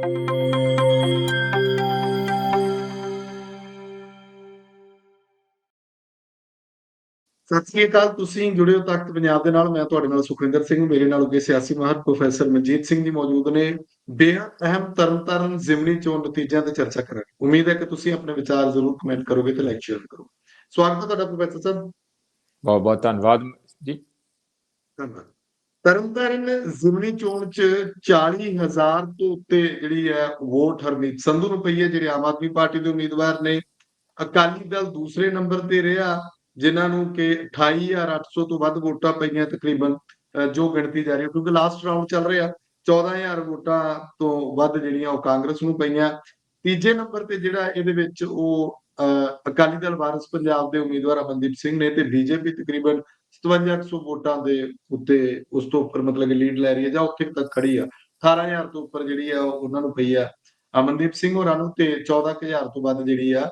ਸਤਿ ਸ੍ਰੀ ਅਕਾਲ ਤੁਸੀਂ ਜੁੜੇ ਹੋ ਤਖਤ ਪੰਜਾਬ ਦੇ ਨਾਲ। ਮੈਂ ਤੁਹਾਡੇ ਨਾਲ ਸੁਖਵਿੰਦਰ ਸਿੰਘ ਮੇਰੇ ਨਾਲ ਅੱਗੇ ਸਿਆਸੀ ਮਾਹਰ ਪ੍ਰੋਫੈਸਰ ਮਨਜੀਤ ਸਿੰਘ ਜੀ ਮੌਜੂਦ ਨੇ। ਬੇहद ਅਹਿਮ ਤਰਨਤਾਰਨ ਜ਼ਿਮਨੀ ਚੋਣ ਨਤੀਜਿਆਂ ਤੇ ਚਰਚਾ ਕਰਾਂਗੇ। ਉਮੀਦ ਹੈ ਕਿ ਤੁਸੀਂ ਆਪਣੇ ਵਿਚਾਰ ਜ਼ਰੂਰ ਕਮੈਂਟ ਕਰੋਗੇ ਤੇ ਲਾਈਕ ਸ਼ੇਅਰ ਕਰੋਗੇ। ਸਵਾਗਤ ਹੈ ਤੁਹਾਡਾ ਪ੍ਰੋਫੈਸਰ ਸਾਹਿਬ। ਬਹੁਤ ਬਹੁਤ ਧੰਨਵਾਦ ਜੀ। ਧੰਨਵਾਦ। ਤਰਨਤਾਰਨ ਜ਼ਿਮਨੀ ਚੋਣ ਚ 40000 ਤੋਂ ਉੱਤੇ ਜਿਹੜੀ ਹੈ ਵੋਟ ਹਰਮੀਤ ਸੰਧੂ ਨੂੰ ਪਈ ਹੈ, ਜਿਹੜੇ ਆਮ ਆਦਮੀ ਪਾਰਟੀ ਦੇ ਉਮੀਦਵਾਰ ਨੇ। ਅਕਾਲੀ ਦਲ ਦੂਸਰੇ ਨੰਬਰ ਤੇ ਰਿਹਾ, ਜਿਨ੍ਹਾਂ ਨੂੰ ਕਿ 28800 ਤੋਂ ਵੱਧ ਵੋਟਾਂ ਪਈਆਂ ਤਕਰੀਬਨ ਜੋ ਗਿਣਤੀ ਜਾ ਰਹੀ ਹੈ, ਕਿਉਂਕਿ ਲਾਸਟ ਰਾਊਂਡ ਚੱਲ ਰਿਹਾ। 14000 ਵੋਟਾਂ ਤੋਂ ਵੱਧ ਜਿਹੜੀਆਂ ਉਹ ਕਾਂਗਰਸ ਨੂੰ ਪਈਆਂ। ਤੀਜੇ ਨੰਬਰ ਤੇ ਜਿਹੜਾ ਇਹਦੇ ਵਿੱਚ ਉਹ ਅਹ ਅਕਾਲੀ ਦਲ ਵਾਰਸ ਪੰਜਾਬ ਦੇ ਉਮੀਦਵਾਰ ਅਮਨਦੀਪ ਸਿੰਘ ਨੇ ਤੇ ਬੀਜੇਪੀ ਤਕਰੀਬਨ 5700 ਵੋਟਾਂ ਦੇ ਉੱਤੇ ਉਸ ਤੋਂ ਉੱਪਰ ਮਤਲਬ ਕਿ ਲੀਡ ਲੈ ਰਹੀ ਹੈ ਜਾਂ ਉੱਥੇ ਤੱਕ ਖੜੀ ਆ। 18000 ਤੋਂ ਉੱਪਰ ਜਿਹੜੀ ਆ ਉਹਨਾਂ ਨੂੰ ਪਈ ਆ ਅਮਨਦੀਪ ਸਿੰਘ ਹੋਰਾਂ ਨੂੰ ਤੇ 14000 ਤੋਂ ਵੱਧ ਜਿਹੜੀ ਆ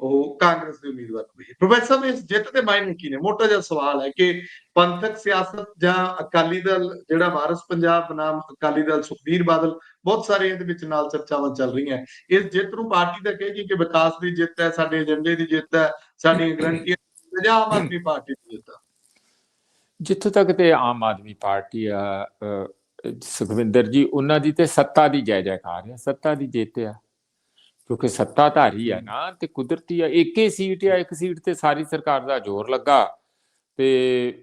ਉਹ ਕਾਂਗਰਸ ਦੇ ਉਮੀਦਵਾਰ ਨੂੰ ਪਈ ਪ੍ਰੋਫੈਸਰ ਇਸ ਜਿੱਤ ਦੇ ਮਾਇਨੇ ਕੀ ਨੇ? ਮੋਟਾ ਜਿਹਾ ਸਵਾਲ ਹੈ ਕਿ ਪੰਥਕ ਸਿਆਸਤ ਜਾਂ ਅਕਾਲੀ ਦਲ ਜਿਹੜਾ ਵਾਰਸ ਪੰਜਾਬ ਬਨਾਮ ਅਕਾਲੀ ਦਲ ਸੁਖਬੀਰ ਬਾਦਲ, ਬਹੁਤ ਸਾਰੇ ਇਹਦੇ ਵਿੱਚ ਨਾਲ ਚਰਚਾਵਾਂ ਚੱਲ ਰਹੀਆਂ। ਇਸ ਜਿੱਤ ਨੂੰ ਪਾਰਟੀ ਦਾ ਕਹੇਗੀ ਕਿ ਵਿਕਾਸ ਦੀ ਜਿੱਤ ਹੈ, ਸਾਡੇ ਏਜੰਡੇ ਦੀ ਜਿੱਤ ਹੈ, ਸਾਡੀਆਂ ਗਰੰਟੀਆਂ ਜਾਂ ਆਮ ਆਦਮੀ ਪਾਰਟੀ ਦੀ ਜਿੱਤ ਹੈ ਜਿੱਥੋਂ ਤੱਕ ਤੇ ਆਮ ਆਦਮੀ ਪਾਰਟੀ ਆ ਸੁਖਵਿੰਦਰ ਜੀ, ਉਹਨਾਂ ਦੀ ਤੇ ਸੱਤਾ ਦੀ ਜੈ ਜੈਕਾਰ ਆ, ਸੱਤਾ ਦੀ ਜਿੱਤ ਆ। ਕਿਉਂਕਿ ਸੱਤਾਧਾਰੀ ਆ ਨਾ ਤੇ ਕੁਦਰਤੀ ਆ, ਇੱਕੇ ਸੀਟ ਆ, ਇੱਕ ਸੀਟ ਤੇ ਸਾਰੀ ਸਰਕਾਰ ਦਾ ਜ਼ੋਰ ਲੱਗਾ। ਤੇ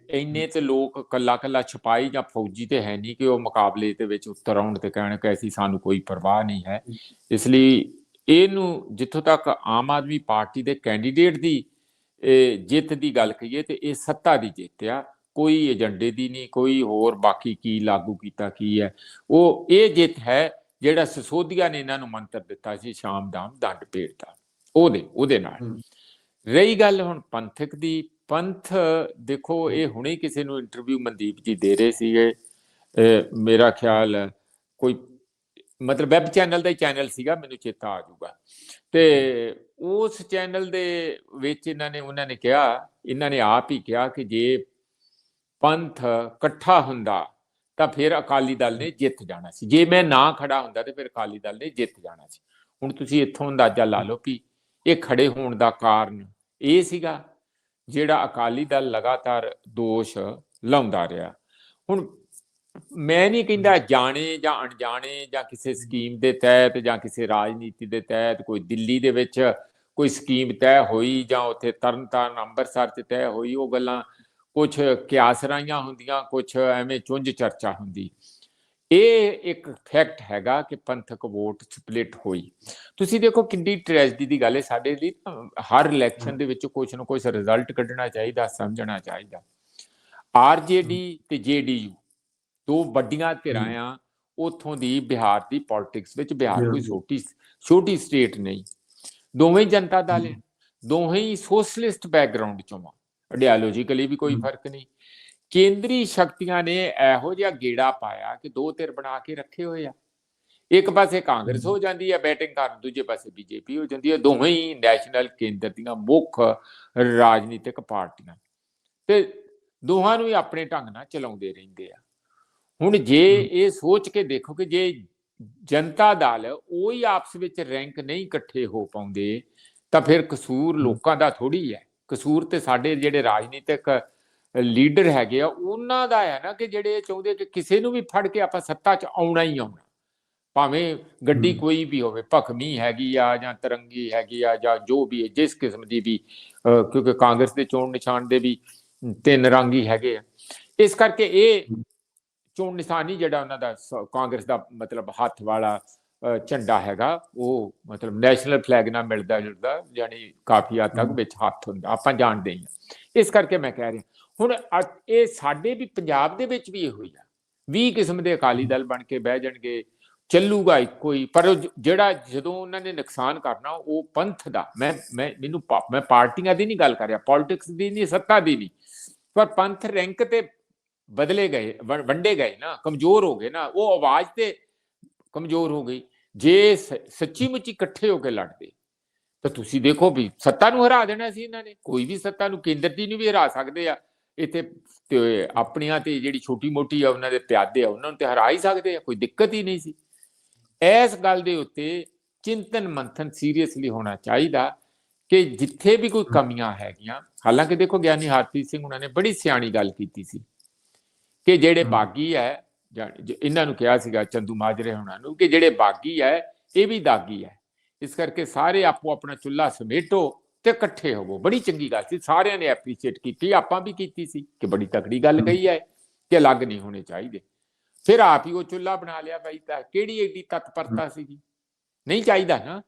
ਇੰਨੇ ਤੇ ਲੋਕ ਕੱਲਾ ਕੱਲਾ ਛਪਾਈ ਜਾਂ ਫੌਜੀ ਤੇ ਹੈ ਨਹੀਂ ਕਿ ਉਹ ਮੁਕਾਬਲੇ ਦੇ ਵਿੱਚ ਉਤਰ ਆਉਣ ਤੇ ਕਹਿਣ ਕਿ ਐਸੀ ਸਾਨੂੰ ਕੋਈ ਪਰਵਾਹ ਨਹੀਂ ਹੈ। ਇਸ ਲਈ ਇਹਨੂੰ ਜਿੱਥੋਂ ਤੱਕ ਆਮ ਆਦਮੀ ਪਾਰਟੀ ਦੇ ਕੈਂਡੀਡੇਟ ਦੀ, ਇਹ ਜਿੱਤ ਦੀ ਗੱਲ ਕਹੀਏ ਤੇ ਇਹ ਸੱਤਾ ਦੀ ਜਿੱਤ ਆ। ਕੋਈ ਏਜੰਡੇ ਦੀ ਨਹੀਂ ਕੋਈ ਹੋਰ ਬਾਕੀ ਕੀ ਲਾਗੂ ਕੀਤਾ ਕੀ ਹੈ। ਉਹ ਇਹ ਜਿੱਤ ਹੈ ਜਿਹੜਾ ਸਸੋਦੀਆ ਨੇ ਇਹਨਾਂ ਨੂੰ ਮੰਤਰ ਦਿੱਤਾ ਸੀ ਸ਼ਾਮ ਦਾਮ ਦੰਡ ਭੇਟ ਦਾ। ਉਹਦੇ ਉਹਦੇ ਨਾਲ। ਰਹੀ ਗੱਲ ਹੁਣ ਪੰਥਕ ਦੀ ਪੰਥ ਦੇਖੋ ਇਹ ਹੁਣੇ ਕਿਸੇ ਨੂੰ ਇੰਟਰਵਿਊ ਮਨਦੀਪ ਜੀ ਦੇ ਰਹੇ ਸੀਗੇ। ਮੇਰਾ ਖਿਆਲ ਕੋਈ ਮਤਲਬ ਵੈਬ ਚੈਨਲ ਦਾ ਹੀ ਚੈਨਲ ਸੀਗਾ ਮੈਨੂੰ ਚੇਤਾ ਆ ਜਾਊਗਾ। ਤੇ ਉਸ ਚੈਨਲ ਦੇ ਵਿੱਚ ਇਹਨਾਂ ਨੇ ਉਹਨਾਂ ਨੇ ਕਿਹਾ ਇਹਨਾਂ ਨੇ ਆਪ ਹੀ ਕਿਹਾ ਕਿ ਜੇ ਪੰਥ ਇਕੱਠਾ ਹੁੰਦਾ, ਤਾਂ ਫਿਰ ਅਕਾਲੀ ਦਲ ਨੇ ਜਿੱਤ ਜਾਣਾ ਸੀ। ਜੇ ਮੈਂ ਨਾ ਖੜਾ ਹੁੰਦਾ, ਤੇ ਫਿਰ ਅਕਾਲੀ ਦਲ ਨੇ ਜਿੱਤ ਜਾਣਾ ਸੀ। ਹੁਣ ਤੁਸੀਂ ਇੱਥੋਂ ਅੰਦਾਜ਼ਾ ਲਾ ਲਓ ਕਿ ਇਹ ਖੜੇ ਹੋਣ ਦਾ ਕਾਰਨ ਇਹ ਸੀਗਾ, ਜਿਹੜਾ ਅਕਾਲੀ ਦਲ ਲਗਾਤਾਰ ਦੋਸ਼ ਲਾਉਂਦਾ ਰਿਹਾ। ਹੁਣ ਮੈਂ ਨਹੀਂ ਕਹਿੰਦਾ ਜਾਣੇ ਜਾਂ ਅਣਜਾਣੇ ਜਾਂ ਕਿਸੇ ਸਕੀਮ ਦੇ ਤਹਿਤ ਜਾਂ ਕਿਸੇ ਰਾਜਨੀਤੀ ਦੇ ਤਹਿਤ ਕੋਈ ਦਿੱਲੀ ਦੇ ਵਿੱਚ ਕੋਈ ਸਕੀਮ ਤੈਅ ਹੋਈ ਜਾਂ ਉੱਥੇ ਤਰਨਤਾਰਨ ਅੰਮ੍ਰਿਤਸਰ 'ਚ ਤੈਅ ਹੋਈ, ਉਹ ਗੱਲਾਂ ਕੁਝ ਕਿਆਸਰਾਈਆਂ ਹੁੰਦੀਆਂ ਕੁਝ ਐਵੇਂ ਚੁੰਝ ਚਰਚਾ ਹੁੰਦੀ। ਇਹ ਇੱਕ ਫੈਕਟ ਹੈਗਾ ਕਿ ਪੰਥਕ ਵੋਟ ਸਪਲਿਟ ਹੋਈ। ਤੁਸੀਂ ਦੇਖੋ ਕਿੰਨੀ ਟ੍ਰੈਜਡੀ ਦੀ ਗੱਲ ਹੈ ਸਾਡੇ ਲਈ ਹਰ ਇਲੈਕਸ਼ਨ ਦੇ ਵਿੱਚ ਕੁਝ ਨਾ ਕੁਝ ਰਿਜ਼ਲਟ ਕੱਢਣਾ ਚਾਹੀਦਾ ਸਮਝਣਾ ਚਾਹੀਦਾ। ਆਰਜੇਡੀ ਤੇ ਜੇਡੀਯੂ ਦੋ ਵੱਡੀਆਂ ਧਿਰਾਂ ਆ ਉਥੋਂ ਦੀ ਬਿਹਾਰ ਦੀ ਪੋਲਿਟਿਕਸ ਵਿੱਚ ਬਿਹਾਰ ਕੋਈ। ਛੋਟੀ ਛੋਟੀ ਸਟੇਟ ਨਹੀਂ। ਦੋਵੇਂ ਜਨਤਾ ਦਲ ਦੋਵੇਂ ਹੀ। ਸੋਸ਼ਲਿਸਟ ਬੈਕਗ੍ਰਾਉਂਡ ਚੋਂ ਆ। ਆਈਡੀਓਲੋਜੀਕਲੀ ਵੀ ਕੋਈ। ਫ਼ਰਕ ਨਹੀਂ। ਕੇਂਦਰੀ ਸ਼ਕਤੀਆਂ ਨੇ ਇਹੋ ਜਿਹਾ ਗੇੜਾ ਪਾਇਆ ਕਿ ਦੋ ਧਿਰ ਬਣਾ ਕੇ ਰੱਖੇ ਹੋਏ ਆ। ਇੱਕ ਪਾਸੇ ਕਾਂਗਰਸ ਹੋ। ਜਾਂਦੀ ਹੈ ਬੈਟਿੰਗ ਕਰਨ ਦੂਜੇ ਪਾਸੇ ਬੀਜੇਪੀ ਹੋ ਜਾਂਦੀ ਹੈ ਦੋਵੇਂ ਹੀ ਨੈਸ਼ਨਲ ਕੇਂਦਰ ਦੀਆਂ ਮੁੱਖ ਰਾਜਨੀਤਿਕ ਪਾਰਟੀਆਂ। ਤੇ ਦੋਹਾਂ ਨੂੰ ਹੀ ਆਪਣੇ ਢੰਗ ਨਾਲ ਚਲਾਉਂਦੇ ਰਹਿੰਦੇ ਆ। ਹੁਣ ਜੇ। ਇਹ ਸੋਚ ਕੇ ਦੇਖੋ ਕਿ ਜੇ ਜਨਤਾ ਦਲ ਉਹ ਹੀ ਆਪਸ ਵਿੱਚ ਰੈਂਕ ਨਹੀਂ ਇਕੱਠੇ ਹੋ ਪਾਉਂਦੇ ਤਾਂ ਫਿਰ ਕਸੂਰ ਲੋਕਾਂ ਦਾ ਥੋੜੀ ਹੈ। ਕਸੂਰ ਤੇ ਸਾਡੇ ਜਿਹੜੇ ਰਾਜਨੀਤਿਕ ਲੀਡਰ ਹੈਗੇ ਆ ਉਹਨਾਂ ਦਾ ਹੈ ਨਾ ਕਿ ਜਿਹੜੇ ਚਾਹੁੰਦੇ ਕਿ ਕਿਸੇ ਨੂੰ ਵੀ ਫੜ ਕੇ ਆਪਾਂ ਸੱਤਾ 'ਚ ਆਉਣਾ ਹੀ ਆਉਣਾ। ਭਾਵੇਂ ਗੱਡੀ। ਕੋਈ ਵੀ ਹੋਵੇ ਭਖਮੀ ਹੈਗੀ ਆ ਜਾਂ ਤਰੰਗੀ ਹੈਗੀ ਆ ਜਾਂ ਜੋ ਵੀ ਹੈ ਜਿਸ ਕਿਸਮ ਦੀ ਵੀ ਕਿਉਂਕਿ ਕਾਂਗਰਸ ਦੇ ਚੋਣ ਨਿਸ਼ਾਨ ਦੇ ਵੀ ਤਿੰਨ ਰੰਗ ਹੈਗੇ ਆ। ਇਸ ਕਰਕੇ ਇਹ ਚੋਣ ਨਿਸ਼ਾਨ ਹੀ ਜਿਹੜਾ ਉਹਨਾਂ ਦਾ ਕਾਂਗਰਸ ਦਾ ਮਤਲਬ ਹੱਥ ਵਾਲਾ ਝੰਡਾ ਹੈਗਾ ਉਹ ਮਤਲਬ ਨੈਸ਼ਨਲ ਫਲੈਗ ਨਾਲ ਮਿਲਦਾ ਜੁਲਦਾ ਯਾਨੀ ਕਾਫੀ ਹੱਦ ਤੱਕ। ਵਿੱਚ ਹੱਥ ਹੁੰਦਾ ਆਪਾਂ ਜਾਣਦੇ ਹਾਂ ਇਸ ਕਰਕੇ ਮੈਂ ਕਹਿ ਰਿਹਾ ਹੁਣ ਇਹ ਸਾਡੇ ਵੀ ਪੰਜਾਬ ਦੇ ਵਿੱਚ ਵੀ ਇਹੋ ਹੀ ਆ। 20 ਕਿਸਮ ਦੇ ਅਕਾਲੀ ਦਲ ਬਣ ਕੇ ਬਹਿ ਜਾਣਗੇ ਚੱਲੂਗਾ ਇੱਕੋ ਹੀ ਪਰ ਜਿਹੜਾ ਜਦੋਂ ਉਹਨਾਂ ਨੇ ਨੁਕਸਾਨ ਕਰਨਾ ਉਹ ਪੰਥ ਦਾ ਮੈਂ ਮੈਂ ਮੈਨੂੰ ਮੈਂ ਪਾਰਟੀਆਂ ਦੀ ਨਹੀਂ ਗੱਲ ਕਰ ਰਿਹਾ ਪੋਲਿਟਿਕਸ ਦੀ ਨਹੀਂ ਸੱਤਾ ਦੀ ਨਹੀਂ ਪਰ ਪੰਥ ਰੈਂਕ ਤੇ ਬਦਲੇ ਗਏ ਵੰਡੇ ਗਏ ਨਾ ਕਮਜ਼ੋਰ ਹੋ ਗਏ ਨਾ ਉਹ ਆਵਾਜ਼ ਤੇ ਕਮਜ਼ੋਰ ਹੋ ਗਈ। ਜੇ ਸੱਚੀ ਮੁੱਚੀ ਇਕੱਠੇ ਹੋ ਕੇ ਲੜਦੇ ਤਾਂ ਤੁਸੀਂ ਦੇਖੋ ਵੀ ਸੱਤਾ ਨੂੰ ਹਰਾ ਦੇਣਾ ਸੀ ਇਹਨਾਂ ਨੇ। ਕੋਈ ਵੀ ਸੱਤਾ ਨੂੰ ਕੇਂਦਰ ਦੀ ਨੂੰ ਵੀ ਹਰਾ ਸਕਦੇ ਆ। ਇੱਥੇ ਤੇ ਆਪਣੀਆਂ ਤੇ ਜਿਹੜੀ ਛੋਟੀ ਮੋਟੀ ਆ ਉਹਨਾਂ ਦੇ ਪਿਆਦੇ ਆ ਉਹਨਾਂ ਨੂੰ ਤੇ ਹਰਾ ਹੀ ਸਕਦੇ ਆ ਕੋਈ ਦਿੱਕਤ ਹੀ ਨਹੀਂ ਸੀ। ਇਸ ਗੱਲ ਦੇ ਉੱਤੇ ਚਿੰਤਨ ਮੰਥਨ ਸੀਰੀਅਸਲੀ ਹੋਣਾ ਚਾਹੀਦਾ ਕਿ ਜਿੱਥੇ ਵੀ ਕੋਈ ਕਮੀਆਂ ਹੈਗੀਆਂ ਹਾਲਾਂਕਿ ਦੇਖੋ ਗਿਆਨੀ ਹਰਪ੍ਰੀਤ ਸਿੰਘ ਉਹਨਾਂ ਨੇ ਬੜੀ ਸਿਆਣੀ ਗੱਲ ਕੀਤੀ ਸੀ ਕਿ ਜਿਹੜੇ। ਬਾਗੀ ਹੈ ਇਹਨਾਂ ਨੂੰ ਕਿਹਾ ਸੀਗਾ ਚੰਦੂ ਮਾਜਰੇ ਉਹਨਾਂ ਨੂੰ ਕਿ ਜਿਹੜੇ ਬਾਗੀ ਹੈ ਇਹ ਵੀ ਦਾਗੀ ਹੈ ਇਸ ਕਰਕੇ ਸਾਰੇ ਆਪੋ ਆਪਣਾ ਚੁੱਲ੍ਹਾ ਸਮੇਟੋ ਤੇ ਇਕੱਠੇ ਹੋਵੋ। ਬੜੀ ਚੰਗੀ ਗੱਲ ਸੀ ਸਾਰਿਆਂ ਨੇ ਐਪਰੀਸ਼ੀਏਟ ਕੀਤੀ ਆਪਾਂ ਵੀ ਕੀਤੀ ਸੀ ਕਿ ਬੜੀ ਤਕੜੀ ਗੱਲ। ਕਹੀ ਹੈ ਕਿ ਅਲੱਗ ਨਹੀਂ ਹੋਣੇ ਚਾਹੀਦੇ। ਫਿਰ ਆਪ ਹੀ ਉਹ ਚੁੱਲ੍ਹਾ ਬਣਾ ਲਿਆ ਬਈ ਤਾਂ ਕਿਹੜੀ ਏਡੀ ਤਤਪਰਤਾ ਸੀਗੀ? ਨਹੀਂ ਚਾਹੀਦਾ ਨਾ।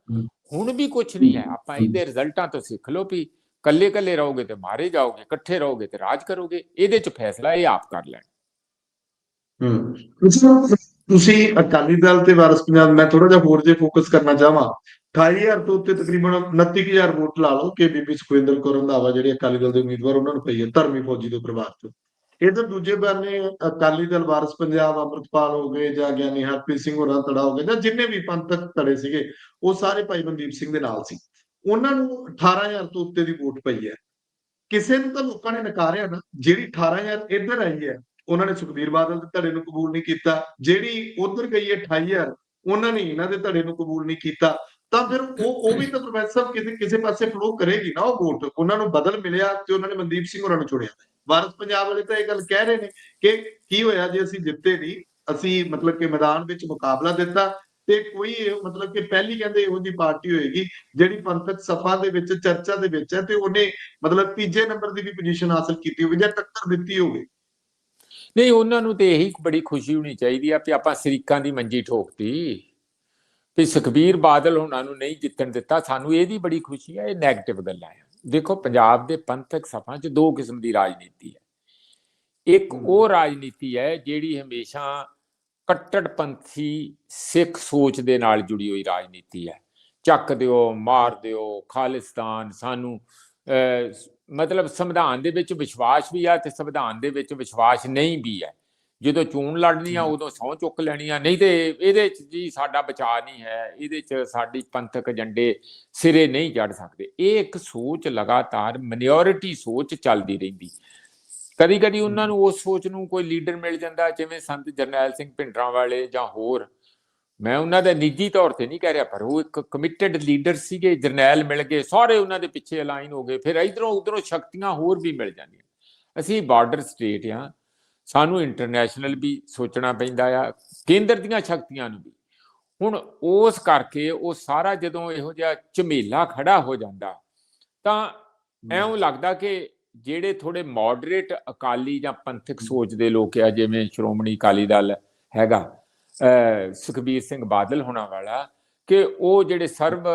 ਹੁਣ ਵੀ ਕੁਝ ਨਹੀਂ ਹੈ ਆਪਾਂ ਇਹਦੇ ਰਿਜ਼ਲਟਾਂ ਤੋਂ ਸਿੱਖ ਲਓ ਵੀ ਕੱਲੇ ਕੱਲੇ ਰਹੋਗੇ ਤੇ ਮਾਰੇ ਜਾਓਗੇ ਇਕੱਠੇ ਰਹੋਗੇ ਤੇ ਰਾਜ ਕਰੋਗੇ ਇਹਦੇ ਚ ਫੈਸਲਾ ਇਹ ਆਪ ਕਰ ਲੈਣ। ਹੂੰ। ਤੁਸੀਂ- ਤੁਸੀਂ ਅਕਾਲੀ ਦਲ ਤੇ ਵਾਰਸ ਪੰਜਾਬ, ਮੈਂ ਥੋੜਾ ਜਿਹਾ ਹੋਰ ਜੇ ਫੋਕਸ ਕਰਨਾ ਚਾਹਾਂ। 28000 ਤੋਂ ਉੱਤੇ ਤਕਰੀਬਨ 29000 ਵੋਟ ਲਾ ਲਓ ਕਿ ਬੀਬੀ ਸੁਖਵਿੰਦਰ ਕੌਰ ਰੰਧਾਵਾ ਜਿਹੜੇ ਅਕਾਲੀ ਦਲ ਦੇ ਉਮੀਦਵਾਰ, ਉਹਨਾਂ ਨੂੰ ਪਈ ਹੈ ਧਰਮੀ ਫੌਜੀ ਦੇ ਪਰਿਵਾਰ ਤੋਂ ਇਧਰ ਦੂਜੇ ਬੰਨੇ ਅਕਾਲੀ ਦਲ, ਵਾਰਸ ਪੰਜਾਬ, ਅੰਮ੍ਰਿਤਪਾਲ ਹੋ ਗਏ ਜਾਂ ਗਿਆਨੀ ਹਰਪ੍ਰੀਤ ਸਿੰਘ ਹੋਰਾਂ ਤੜਾ ਹੋ ਗਏ ਜਾਂ ਜਿੰਨੇ ਵੀ ਪੰਥਕ ਧੜੇ ਸੀਗੇ, ਉਹ ਸਾਰੇ ਭਾਈ ਮਨਦੀਪ ਸਿੰਘ ਦੇ ਨਾਲ ਸੀ। ਉਹਨਾਂ ਨੂੰ 18000 ਤੋਂ ਉੱਤੇ ਦੀ ਵੋਟ ਪਈ ਹੈ। ਕਿਸੇ ਨੂੰ ਤਾਂ ਲੋਕਾਂ ਨੇ ਨਕਾਰਿਆ ਨਾ, ਜਿਹੜੀ 18000 ਇੱਧਰ ਆਈ ਹੈ ਉਹਨਾਂ ਨੇ ਸੁਖਬੀਰ ਬਾਦਲ ਦੇ ਧੜੇ ਨੂੰ ਕਬੂਲ ਨਹੀਂ ਕੀਤਾ, ਜਿਹੜੀ ਉਧਰ ਗਈ ਹੈ 28000 ਉਹਨਾਂ ਨੇ ਇਹਨਾਂ ਦੇ ਧੜੇ ਨੂੰ ਕਬੂਲ ਨਹੀਂ ਕੀਤਾ। ਤਾਂ ਫਿਰ ਉਹ ਉਹ ਵੀ ਤਾਂ ਪ੍ਰੋਫੈਸਰ ਕਿਸੇ ਕਿਸੇ ਪਾਸੇ ਫਲੋ ਕਰੇਗੀ ਨਾ ਉਹ ਵੋਟ। ਉਹਨਾਂ ਨੂੰ ਬਦਲ ਮਿਲਿਆ ਤੇ ਉਹਨਾਂ ਨੇ ਮਨਦੀਪ ਸਿੰਘ ਹੋਰਾਂ ਨੂੰ ਚੁਣਿਆ। ਭਾਰਤ ਪੰਜਾਬ ਵਾਲੇ ਤਾਂ ਇਹ ਗੱਲ ਕਹਿ ਰਹੇ ਨੇ ਕਿ ਕੀ ਹੋਇਆ ਜੇ ਅਸੀਂ ਜਿੱਤੇ ਨਹੀਂ, ਅਸੀਂ ਮਤਲਬ ਕਿ ਮੈਦਾਨ ਵਿੱਚ ਮੁਕਾਬਲਾ ਦਿੱਤਾ ਤੇ ਕੋਈ ਮਤਲਬ ਕਿ ਪਹਿਲੀ ਕਹਿੰਦੇ ਇਹੋ ਜੀ ਪਾਰਟੀ ਹੋਏਗੀ ਜਿਹੜੀ ਪੰਥਕ ਸਫ਼ਾ ਦੇ ਵਿੱਚ, ਚਰਚਾ ਦੇ ਵਿੱਚ ਹੈ ਤੇ ਉਹਨੇ ਮਤਲਬ ਤੀਜੇ ਨੰਬਰ ਦੀ ਵੀ ਪੋਜੀਸ਼ਨ ਹਾਸਲ ਕੀਤੀ ਹੋਵੇ ਜਾਂ ਟੱਕਰ ਦਿੱਤੀ ਹੋਵੇ। ਨਹੀਂ ਉਹਨਾਂ ਨੂੰ ਤੇ ਇਹੀ ਬੜੀ ਖੁਸ਼ੀ ਹੋਣੀ ਚਾਹੀਦੀ ਆ ਕਿ ਆਪਾਂ ਸ਼ਰੀਕਾਂ ਦੀ ਮੰਜੀ ਠੋਕਤੀ। ਵੀ ਸੁਖਬੀਰ ਬਾਦਲ ਉਹਨਾਂ ਨੂੰ ਨਹੀਂ ਜਿੱਤਣ ਦਿੱਤਾ ਸਾਨੂੰ ਇਹਦੀ ਬੜੀ ਖੁਸ਼ੀ ਹੈ ਇਹ 네ਗੇਟਿਵ ਗੱਲਾਂ ਆ। ਦੇਖੋ ਪੰਜਾਬ ਦੇ ਪੰਥਕ ਸਭਾ 'ਚ ਦੋ ਕਿਸਮ ਦੀ ਰਾਜਨੀਤੀ ਹੈ ਇੱਕ ਉਹ ਰਾਜਨੀਤੀ ਹੈ ਜਿਹੜੀ ਹਮੇਸ਼ਾ ਕੱਟੜਪੰਥੀ ਸਿੱਖ ਸੋਚ ਦੇ ਨਾਲ ਜੁੜੀ ਹੋਈ ਰਾਜਨੀਤੀ ਹੈ। ਚੱਕ ਦਿਓ ਮਾਰ ਦਿਓ ਖਾਲਿਸਤਾਨ ਸਾਨੂੰ ਮਤਲਬ ਸੰਵਿਧਾਨ ਦੇ ਵਿੱਚ ਵਿਸ਼ਵਾਸ ਵੀ ਆ ਤੇ ਸੰਵਿਧਾਨ ਦੇ ਵਿੱਚ ਵਿਸ਼ਵਾਸ ਨਹੀਂ ਵੀ ਹੈ। ਜਦੋਂ ਚੋਣ ਲੜਨੀ ਆ। ਉਦੋਂ ਸਹੁੰ ਚੁੱਕ ਲੈਣੀ ਆ ਨਹੀਂ ਤੇ ਇਹਦੇ ਚ ਜੀ ਸਾਡਾ ਬਚਾਅ ਨਹੀਂ ਹੈ ਇਹਦੇ ਚ ਸਾਡੀ ਪੰਥਕ ਏਜੰਡੇ ਸਿਰੇ ਨਹੀਂ ਚੜ ਸਕਦੇ। ਇਹ ਇੱਕ ਸੋਚ ਲਗਾਤਾਰ ਮਿਨੋਰਿਟੀ ਸੋਚ ਚੱਲਦੀ ਰਹਿੰਦੀ। ਕਦੀ ਕਦੀ ਉਹਨਾਂ ਨੂੰ ਉਸ ਸੋਚ ਨੂੰ ਕੋਈ ਲੀਡਰ ਮਿਲ ਜਾਂਦਾ ਜਿਵੇਂ ਸੰਤ ਜਰਨੈਲ ਸਿੰਘ ਭਿੰਡਰਾਂ ਵਾਲੇ ਜਾਂ ਹੋਰ ਮੈਂ ਉਹਨਾਂ ਦਾ ਨਿੱਜੀ ਤੌਰ ਤੇ ਨਹੀਂ ਕਹਿ ਰਿਹਾ ਪਰ ਉਹ ਇੱਕ ਕਮਿਟਡ ਲੀਡਰ ਸੀਗੇ ਜਰਨੈਲ ਮਿਲ ਗਏ ਸਾਰੇ ਉਹਨਾਂ ਦੇ ਪਿੱਛੇ ਅਲਾਈਨ ਹੋ ਗਏ ਫਿਰ ਇਧਰੋਂ ਉਧਰੋਂ ਸ਼ਕਤੀਆਂ ਹੋਰ ਵੀ ਮਿਲ ਜਾਂਦੀਆਂ। ਅਸੀਂ ਬਾਰਡਰ ਸਟੇਟ ਆ ਸਾਨੂੰ ਇੰਟਰਨੈਸ਼ਨਲ ਵੀ ਸੋਚਣਾ ਪੈਂਦਾ ਆ ਕੇਂਦਰ ਦੀਆਂ ਸ਼ਕਤੀਆਂ ਨੂੰ ਵੀ। ਹੁਣ ਉਸ ਕਰਕੇ ਉਹ ਸਾਰਾ ਜਦੋਂ ਇਹੋ ਜਿਹਾ ਝਮੇਲਾ ਖੜਾ ਹੋ ਜਾਂਦਾ ਤਾਂ ਐਉਂ ਲੱਗਦਾ ਕਿ ਜਿਹੜੇ ਥੋੜੇ ਮੋਡਰੇਟ ਅਕਾਲੀ ਜਾਂ ਪੰਥਕ ਸੋਚ ਦੇ ਲੋਕ ਆ ਜਿਵੇਂ ਸ਼੍ਰੋਮਣੀ ਅਕਾਲੀ ਦਲ ਹੈਗਾ ਸੁਖਬੀਰ ਸਿੰਘ ਬਾਦਲ ਹੋਣਾ ਵਾਲਾ ਕਿ ਉਹ ਜਿਹੜੇ ਸਰਬ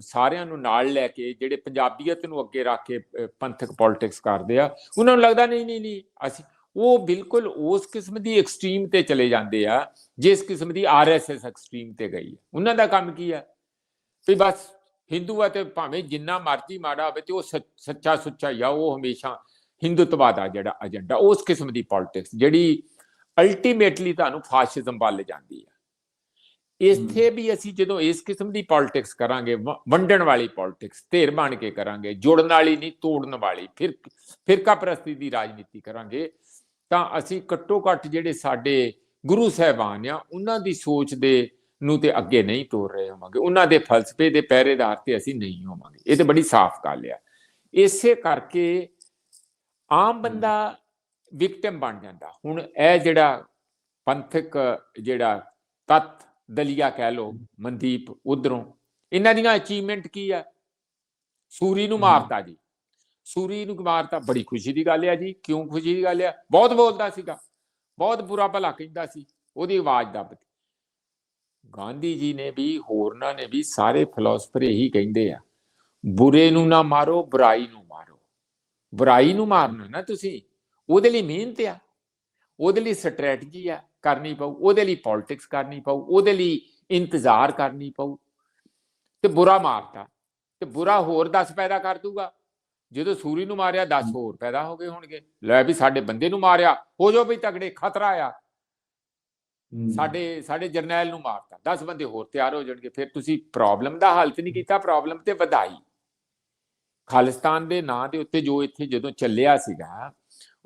ਸਾਰਿਆਂ ਨੂੰ ਨਾਲ ਲੈ ਕੇ ਜਿਹੜੇ ਪੰਜਾਬੀਅਤ ਨੂੰ ਅੱਗੇ ਰੱਖ ਕੇ ਪੰਥਕ ਪੋਲਿਟਿਕਸ ਕਰਦੇ ਆ, ਉਹਨਾਂ ਨੂੰ ਲੱਗਦਾ ਨਹੀਂ ਨਹੀਂ ਨਹੀਂ, ਅਸੀਂ ਉਹ ਬਿਲਕੁਲ ਉਸ ਕਿਸਮ ਦੀ ਐਕਸਟ੍ਰੀਮ ਤੇ ਚਲੇ ਜਾਂਦੇ ਆ, ਜਿਸ ਕਿਸਮ ਦੀ ਆਰਐਸਐਸ ਐਕਸਟ੍ਰੀਮ ਤੇ ਗਈ ਹੈ ਉਹਨਾਂ ਦਾ ਕੰਮ ਕੀ ਹੈ ਵੀ ਬਸ ਹਿੰਦੂ ਆ ਤੇ ਭਾਵੇਂ ਜਿੰਨਾ ਮਰਜ਼ੀ ਮਾੜਾ ਹੋਵੇ ਤੇ ਉਹ ਸੱਚ- ਸੱਚਾ ਸੁੱਚਾ ਹੀ ਆ ਉਹ ਹਮੇਸ਼ਾ ਹਿੰਦੂਤਵਾ ਦਾ ਜਿਹੜਾ ਏਜੰਡਾ ਉਸ ਕਿਸਮ ਦੀ ਪੋਲਿਟਿਕਸ ਜਿਹੜੀ ਅਲਟੀਮੇਟਲੀ ਤੁਹਾਨੂੰ ਫਾਸ਼ਿਜ਼ਮ ਵੱਲ ਜਾਂਦੀ ਹੈ। ਇੱਥੇ ਵੀ ਅਸੀਂ ਜਦੋਂ ਇਸ ਕਿਸਮ ਦੀ ਪੋਲਿਟਿਕਸ ਕਰਾਂਗੇ ਵੰਡਣ ਵਾਲੀ ਪੋਲਿਟਿਕਸ ਧਿਰ ਬਣ ਕੇ ਕਰਾਂਗੇ ਜੋੜਨ ਵਾਲੀ ਨਹੀਂ ਤੋੜਨ ਵਾਲੀ ਫਿਰ ਫਿਰਕਾ ਪ੍ਰਸਤੀ ਦੀ ਰਾਜਨੀਤੀ ਕਰਾਂਗੇ ਤਾਂ ਅਸੀਂ ਘੱਟੋ ਘੱਟ ਜਿਹੜੇ ਸਾਡੇ ਗੁਰੂ ਸਾਹਿਬਾਨ ਆ ਉਹਨਾਂ ਦੀ ਸੋਚ ਦੇ ਨੂੰ ਤੇ ਅੱਗੇ ਨਹੀਂ ਤੋਰ ਰਹੇ ਹੋਵਾਂਗੇ। ਉਹਨਾਂ ਦੇ ਫਲਸਫੇ ਦੇ ਪਹਿਰੇਦਾਰ ਤੇ ਅਸੀਂ ਨਹੀਂ ਹੋਵਾਂਗੇ। ਇਹ ਤੇ ਬੜੀ ਸਾਫ਼ ਗੱਲ ਆ। ਇਸੇ ਕਰਕੇ ਆਮ ਬੰਦਾ ਵਿਕਟਮ ਬਣ ਜਾਂਦਾ। ਹੁਣ ਇਹ ਜਿਹੜਾ ਪੰਥਕ ਜਿਹੜਾ ਤਤ ਦਲੀਆ ਕਹਿ ਲੋ ਮਨਦੀਪ ਉਧਰੋਂ ਇਹਨਾਂ ਦੀਆਂ ਅਚੀਵਮੈਂਟ ਕੀ ਆ? ਸੂਰੀ ਨੂੰ ਮਾਰਤਾ ਜੀ। ਸੂਰੀ ਨੂੰ ਮਾਰਤਾ ਬੜੀ ਖੁਸ਼ੀ ਦੀ ਗੱਲ ਆ ਜੀ। ਕਿਉਂ ਖੁਸ਼ੀ ਦੀ ਗੱਲ ਆ? ਬਹੁਤ ਬੋਲਦਾ ਸੀਗਾ। ਬਹੁਤ ਬੁਰਾ ਭਲਾ ਕਹਿੰਦਾ ਸੀ। ਉਹਦੀ ਆਵਾਜ਼ ਦੱਬਦੀ ਗਾਂਧੀ ਜੀ ਨੇ ਵੀ ਹੋਰਨਾਂ ਨੇ ਵੀ ਸਾਰੇ ਫਿਲਾਸਫਰ ਇਹੀ ਕਹਿੰਦੇ ਆ। ਬੁਰੇ ਨੂੰ ਨਾ ਮਾਰੋ ਬੁਰਾਈ ਨੂੰ ਮਾਰੋ। ਬੁਰਾਈ ਨੂੰ ਮਾਰਨਾ ਨਾ ਤੁਸੀਂ। ਉਹਦੇ ਲਈ ਮਿਹਨਤ ਆ ਉਹਦੇ ਲਈ ਸਟ੍ਰੈਟਜੀ ਆ ਕਰਨੀ ਪਊ ਉਹਦੇ ਲਈ ਪੋਲਿਟਿਕਸ ਕਰਨੀ ਪਊ ਉਹਦੇ ਲਈ ਇੰਤਜ਼ਾਰ ਕਰਨੀ ਪਊ ਤੇ ਬੁਰਾ ਮਾਰਤਾ ਤੇ ਬੁਰਾ ਹੋਰ 10 ਪੈਦਾ ਕਰ ਦੂਗਾ। ਜਦੋਂ ਸੂਰੀ ਨੂੰ ਮਾਰਿਆ 10 ਹੋਰ ਪੈਦਾ ਹੋ ਗਏ ਹੋਣਗੇ। ਲੈ ਵੀ ਸਾਡੇ ਬੰਦੇ ਨੂੰ ਮਾਰਿਆ ਹੋ ਜੋ ਵੀ ਤਗੜੇ ਖਤਰਾ ਆ। ਸਾਡੇ ਸਾਡੇ ਜਰਨੈਲ ਨੂੰ ਮਾਰਤਾ 10 ਬੰਦੇ ਹੋਰ ਤਿਆਰ ਹੋ ਜਾਣਗੇ ਫਿਰ ਤੁਸੀਂ ਪ੍ਰੋਬਲਮ ਦਾ ਹੱਲ ਤੇ ਨਹੀਂ ਕੀਤਾ ਪ੍ਰੋਬਲਮ ਤੇ ਵਧਾਈ। ਖਾਲਿਸਤਾਨ ਦੇ ਨਾਂ ਦੇ ਉੱਤੇ ਜੋ ਇੱਥੇ ਜਦੋਂ ਚੱਲਿਆ ਸੀਗਾ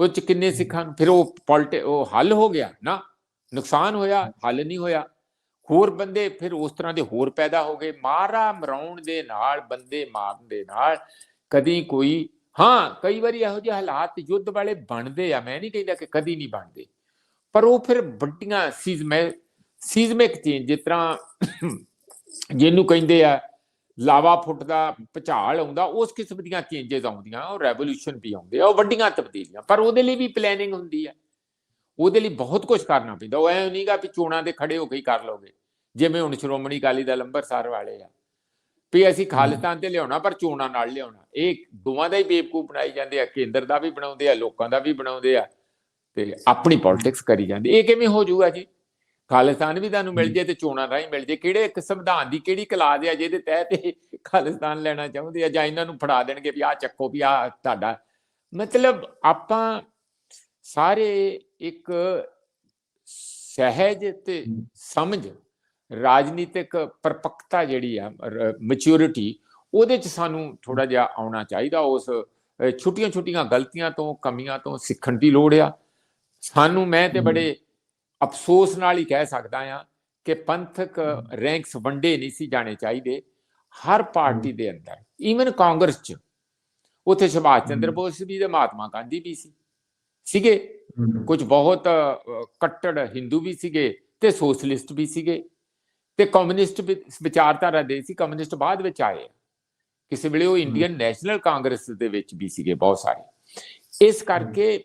ਉਹ ਚ ਕਿੰਨੇ ਸਿੱਖਾਂ ਫਿਰ ਉਹ ਪੋਲਿਟ ਉਹ ਹੱਲ ਹੋ ਗਿਆ ਨਾ। ਨੁਕਸਾਨ ਹੋਇਆ ਹੱਲ ਨਹੀਂ ਹੋਇਆ। ਹੋਰ ਬੰਦੇ ਫਿਰ ਉਸ ਤਰ੍ਹਾਂ ਦੇ ਹੋਰ ਪੈਦਾ ਹੋ ਗਏ। ਮਾਰਾ ਮਰਾਉਣ ਦੇ ਨਾਲ ਬੰਦੇ ਮਾਰਨ ਦੇ ਨਾਲ ਕਦੀ ਕੋਈ ਹਾਂ ਕਈ ਵਾਰੀ ਇਹੋ ਜਿਹੇ ਹਾਲਾਤ ਯੁੱਧ ਵਾਲੇ ਬਣਦੇ ਆ। ਮੈਂ ਨਹੀਂ ਕਹਿੰਦਾ ਕਿ ਕਦੀ ਨਹੀਂ ਬਣਦੇ। ਪਰ ਉਹ ਫਿਰ ਵੱਡੀਆਂ ਸੀਜ਼ਮੈ ਸੀਜ਼ਮਿਕ ਚੇਂਜ ਜਿਸ ਤਰ੍ਹਾਂ ਜਿਹਨੂੰ ਕਹਿੰਦੇ ਆ ਲਾਵਾ ਫੁੱਟਦਾ ਭੁਚਾਲ ਆਉਂਦਾ, ਉਸ ਕਿਸਮ ਦੀਆਂ ਚੇਂਜਸ ਆਉਂਦੀਆਂ, ਉਹ ਰੈਵੋਲੂਸ਼ਨ ਵੀ ਆਉਂਦੇ ਆ, ਉਹ ਵੱਡੀਆਂ ਤਬਦੀਲੀਆਂ, ਪਰ ਉਹਦੇ ਲਈ ਵੀ ਪਲੈਨਿੰਗ ਹੁੰਦੀ ਹੈ ਉਹਦੇ ਲਈ ਬਹੁਤ ਕੁਝ ਕਰਨਾ ਪੈਂਦਾ, ਉਹ ਐ ਨਹੀਂਗਾ ਵੀ ਚੋਣਾਂ ਦੇ ਖੜੇ ਹੋ ਕੇ ਹੀ ਕਰ ਲੋਗੇ ਜਿਵੇਂ ਹੁਣ ਸ਼੍ਰੋਮਣੀ ਅਕਾਲੀ ਦਲ ਅੰਬਰਸਰ ਵਾਲੇ ਆ। ਵੀ ਅਸੀਂ ਖਾਲਿਸਤਾਨ ਤੇ ਲਿਆਉਣਾ, ਪਰ ਚੋਣਾਂ ਨਾਲ ਲਿਆਉਣਾ। ਇਹ ਦੋਵਾਂ ਦਾ ਹੀ ਬੇਵਕੂਫ ਬਣਾਈ ਜਾਂਦੇ ਆ, ਕੇਂਦਰ ਦਾ ਵੀ ਬਣਾਉਂਦੇ ਆ, ਲੋਕਾਂ ਦਾ ਵੀ ਬਣਾਉਂਦੇ ਆ, ਤੇ ਆਪਣੀ ਪੋਲਿਟਿਕਸ ਕਰੀ ਜਾਂਦੇ। ਇਹ ਕਿਵੇਂ ਹੋ ਜਾਊਗਾ ਜੀ? ਖਾਲਿਸਤਾਨ ਵੀ ਤੁਹਾਨੂੰ ਮਿਲ ਜੇ। ਤੇ ਚੋਣਾਂ ਰਾਹੀਂ ਮਿਲ ਜੇ। ਕਿਹੜੇ ਇੱਕ ਸੰਵਿਧਾਨ ਦੀ ਕਿਹੜੀ ਕਲਾਜ਼ ਹੈ ਜਿਹਦੇ ਤਹਿਤ ਇਹ ਖਾਲਿਸਤਾਨ ਲੈਣਾ ਚਾਹੁੰਦੇ ਆ ਜਾਂ ਇਹਨਾਂ ਨੂੰ ਫੜਾ ਦੇਣਗੇ ਵੀ ਆਹ ਚੱਕੋ ਵੀ ਆਹ ਤੁਹਾਡਾ। ਮਤਲਬ ਆਪਾਂ ਸਾਰੇ ਇੱਕ ਸਹਿਜ ਤੇ ਸਮਝ ਰਾਜਨੀਤਿਕ ਪਰਪੱਕਤਾ ਜਿਹੜੀ ਆ ਮੈਚੁਰਿਟੀ ਉਹਦੇ ਚ ਸਾਨੂੰ ਥੋੜਾ ਜਿਹਾ ਆਉਣਾ ਚਾਹੀਦਾ। ਉਸ ਛੋਟੀਆਂ ਛੋਟੀਆਂ ਗਲਤੀਆਂ ਤੋਂ ਕਮੀਆਂ ਤੋਂ ਸਿੱਖਣ ਦੀ ਲੋੜ ਆ। ਸਾਨੂੰ ਮੈਂ ਤੇ ਬੜੇ ਅਫਸੋਸ ਨਾਲ ਹੀ ਕਹਿ ਸਕਦਾ ਆ ਕਿ ਪੰਥਕ ਰੈਂਕਸ ਵੰਡੇ ਨਹੀਂ ਸੀ ਜਾਣੇ ਚਾਹੀਦੇ। ਹਰ ਪਾਰਟੀ ਦੇ ਅੰਦਰ ਈਵਨ ਕਾਂਗਰਸ ਚ ਉੱਥੇ ਸੁਭਾਸ਼ ਚੰਦਰ ਬੋਸ ਵੀ ਤੇ ਮਹਾਤਮਾ ਗਾਂਧੀ ਵੀ ਸੀ। ਸੀਗੇ। ਕੁਝ ਬਹੁਤ ਕੱਟੜ ਹਿੰਦੂ ਵੀ ਸੀਗੇ ਤੇ ਸੋਸ਼ਲਿਸਟ ਵੀ ਸੀਗੇ ਤੇ ਕਮਿਊਨਿਸਟ ਵਿਚਾਰਧਾਰਾ ਦੇ ਸੀ ਕਮਿਊਨਿਸਟ ਬਾਅਦ ਵਿੱਚ ਆਏ। ਕਿਸੇ ਵੇਲੇ ਉਹ ਇੰਡੀਅਨ ਨੈਸ਼ਨਲ ਕਾਂਗਰਸ ਦੇ ਵਿੱਚ ਵੀ ਸੀਗੇ ਬਹੁਤ ਸਾਰੇ। ਇਸ ਕਰਕੇ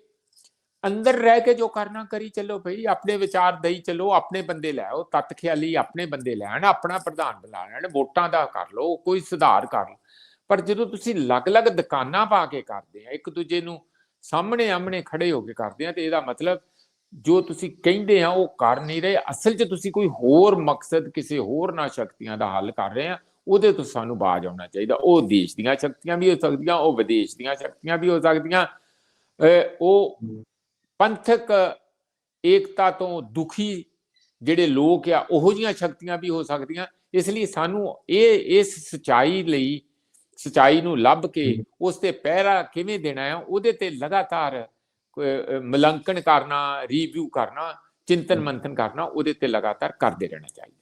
ਅੰਦਰ ਰਹਿ ਕੇ ਜੋ ਕਰਨਾ ਕਰੀ ਚੱਲੋ ਭਈ ਆਪਣੇ ਵਿਚਾਰ ਦਈ ਚੱਲੋ, ਆਪਣੇ ਬੰਦੇ ਲੈ ਆਓ ਤਤ ਖਿਆਲੀ ਆਪਣੇ ਬੰਦੇ ਲੈਣ ਆਪਣਾ ਪ੍ਰਧਾਨ ਬਣਾ ਲੈਣ, ਵੋਟਾਂ ਦਾ ਕਰ ਲਓ, ਕੋਈ ਸੁਧਾਰ ਕਰ ਲਓ। ਪਰ ਜਦੋਂ ਤੁਸੀਂ ਅਲੱਗ-ਅਲੱਗ ਦੁਕਾਨਾਂ ਪਾ ਕੇ ਕਰਦੇ ਆ, ਇੱਕ ਦੂਜੇ ਨੂੰ ਸਾਹਮਣੇ ਆਮਣੇ ਖੜੇ ਹੋ ਕੇ ਕਰਦੇ ਆ, ਤੇ ਇਹਦਾ ਮਤਲਬ ਜੋ ਤੁਸੀਂ ਕਹਿੰਦੇ ਆ, ਉਹ ਕਰ ਨਹੀਂ ਰਹੇ, ਅਸਲ 'ਚ ਤੁਸੀਂ ਕੋਈ ਹੋਰ ਮਕਸਦ, ਕਿਸੇ ਹੋਰ ਨਾ ਸ਼ਕਤੀਆਂ ਦਾ ਹੱਲ ਕਰ ਰਹੇ ਆ, ਉਹਦੇ ਤੋਂ ਸਾਨੂੰ ਬਾਜ ਆਉਣਾ ਚਾਹੀਦਾ। ਉਹ ਦੇਸ਼ ਦੀਆਂ ਸ਼ਕਤੀਆਂ ਵੀ ਹੋ ਸਕਦੀਆਂ, ਉਹ ਵਿਦੇਸ਼ ਦੀਆਂ ਸ਼ਕਤੀਆਂ ਵੀ ਹੋ ਸਕਦੀਆਂ, ਅਹ ਉਹ ਪੰਥਕ ਏਕਤਾ ਤੋਂ ਦੁਖੀ ਜਿਹੜੇ ਲੋਕ ਆ ਉਹੋ ਜੀਆਂ ਸ਼ਕਤੀਆਂ ਵੀ ਹੋ ਸਕਦੀਆਂ। ਇਸ ਲਈ ਸਾਨੂੰ ਇਹ ਇਸ ਸਚਾਈ ਲਈ ਸਚਾਈ ਨੂੰ ਲੱਭ ਕੇ ਉਸ ਤੇ ਪਹਿਰਾ ਕਿਵੇਂ ਦੇਣਾ ਹੈ ਉਹਦੇ ਤੇ ਲਗਾਤਾਰ ਮੁਲਾਂਕਣ ਕਰਨਾ ਰਿਵਿਊ ਕਰਨਾ ਚਿੰਤਨ ਮੰਥਨ ਕਰਨਾ ਉਹਦੇ ਤੇ ਲਗਾਤਾਰ ਕਰਦੇ ਰਹਿਣਾ ਚਾਹੀਦਾ।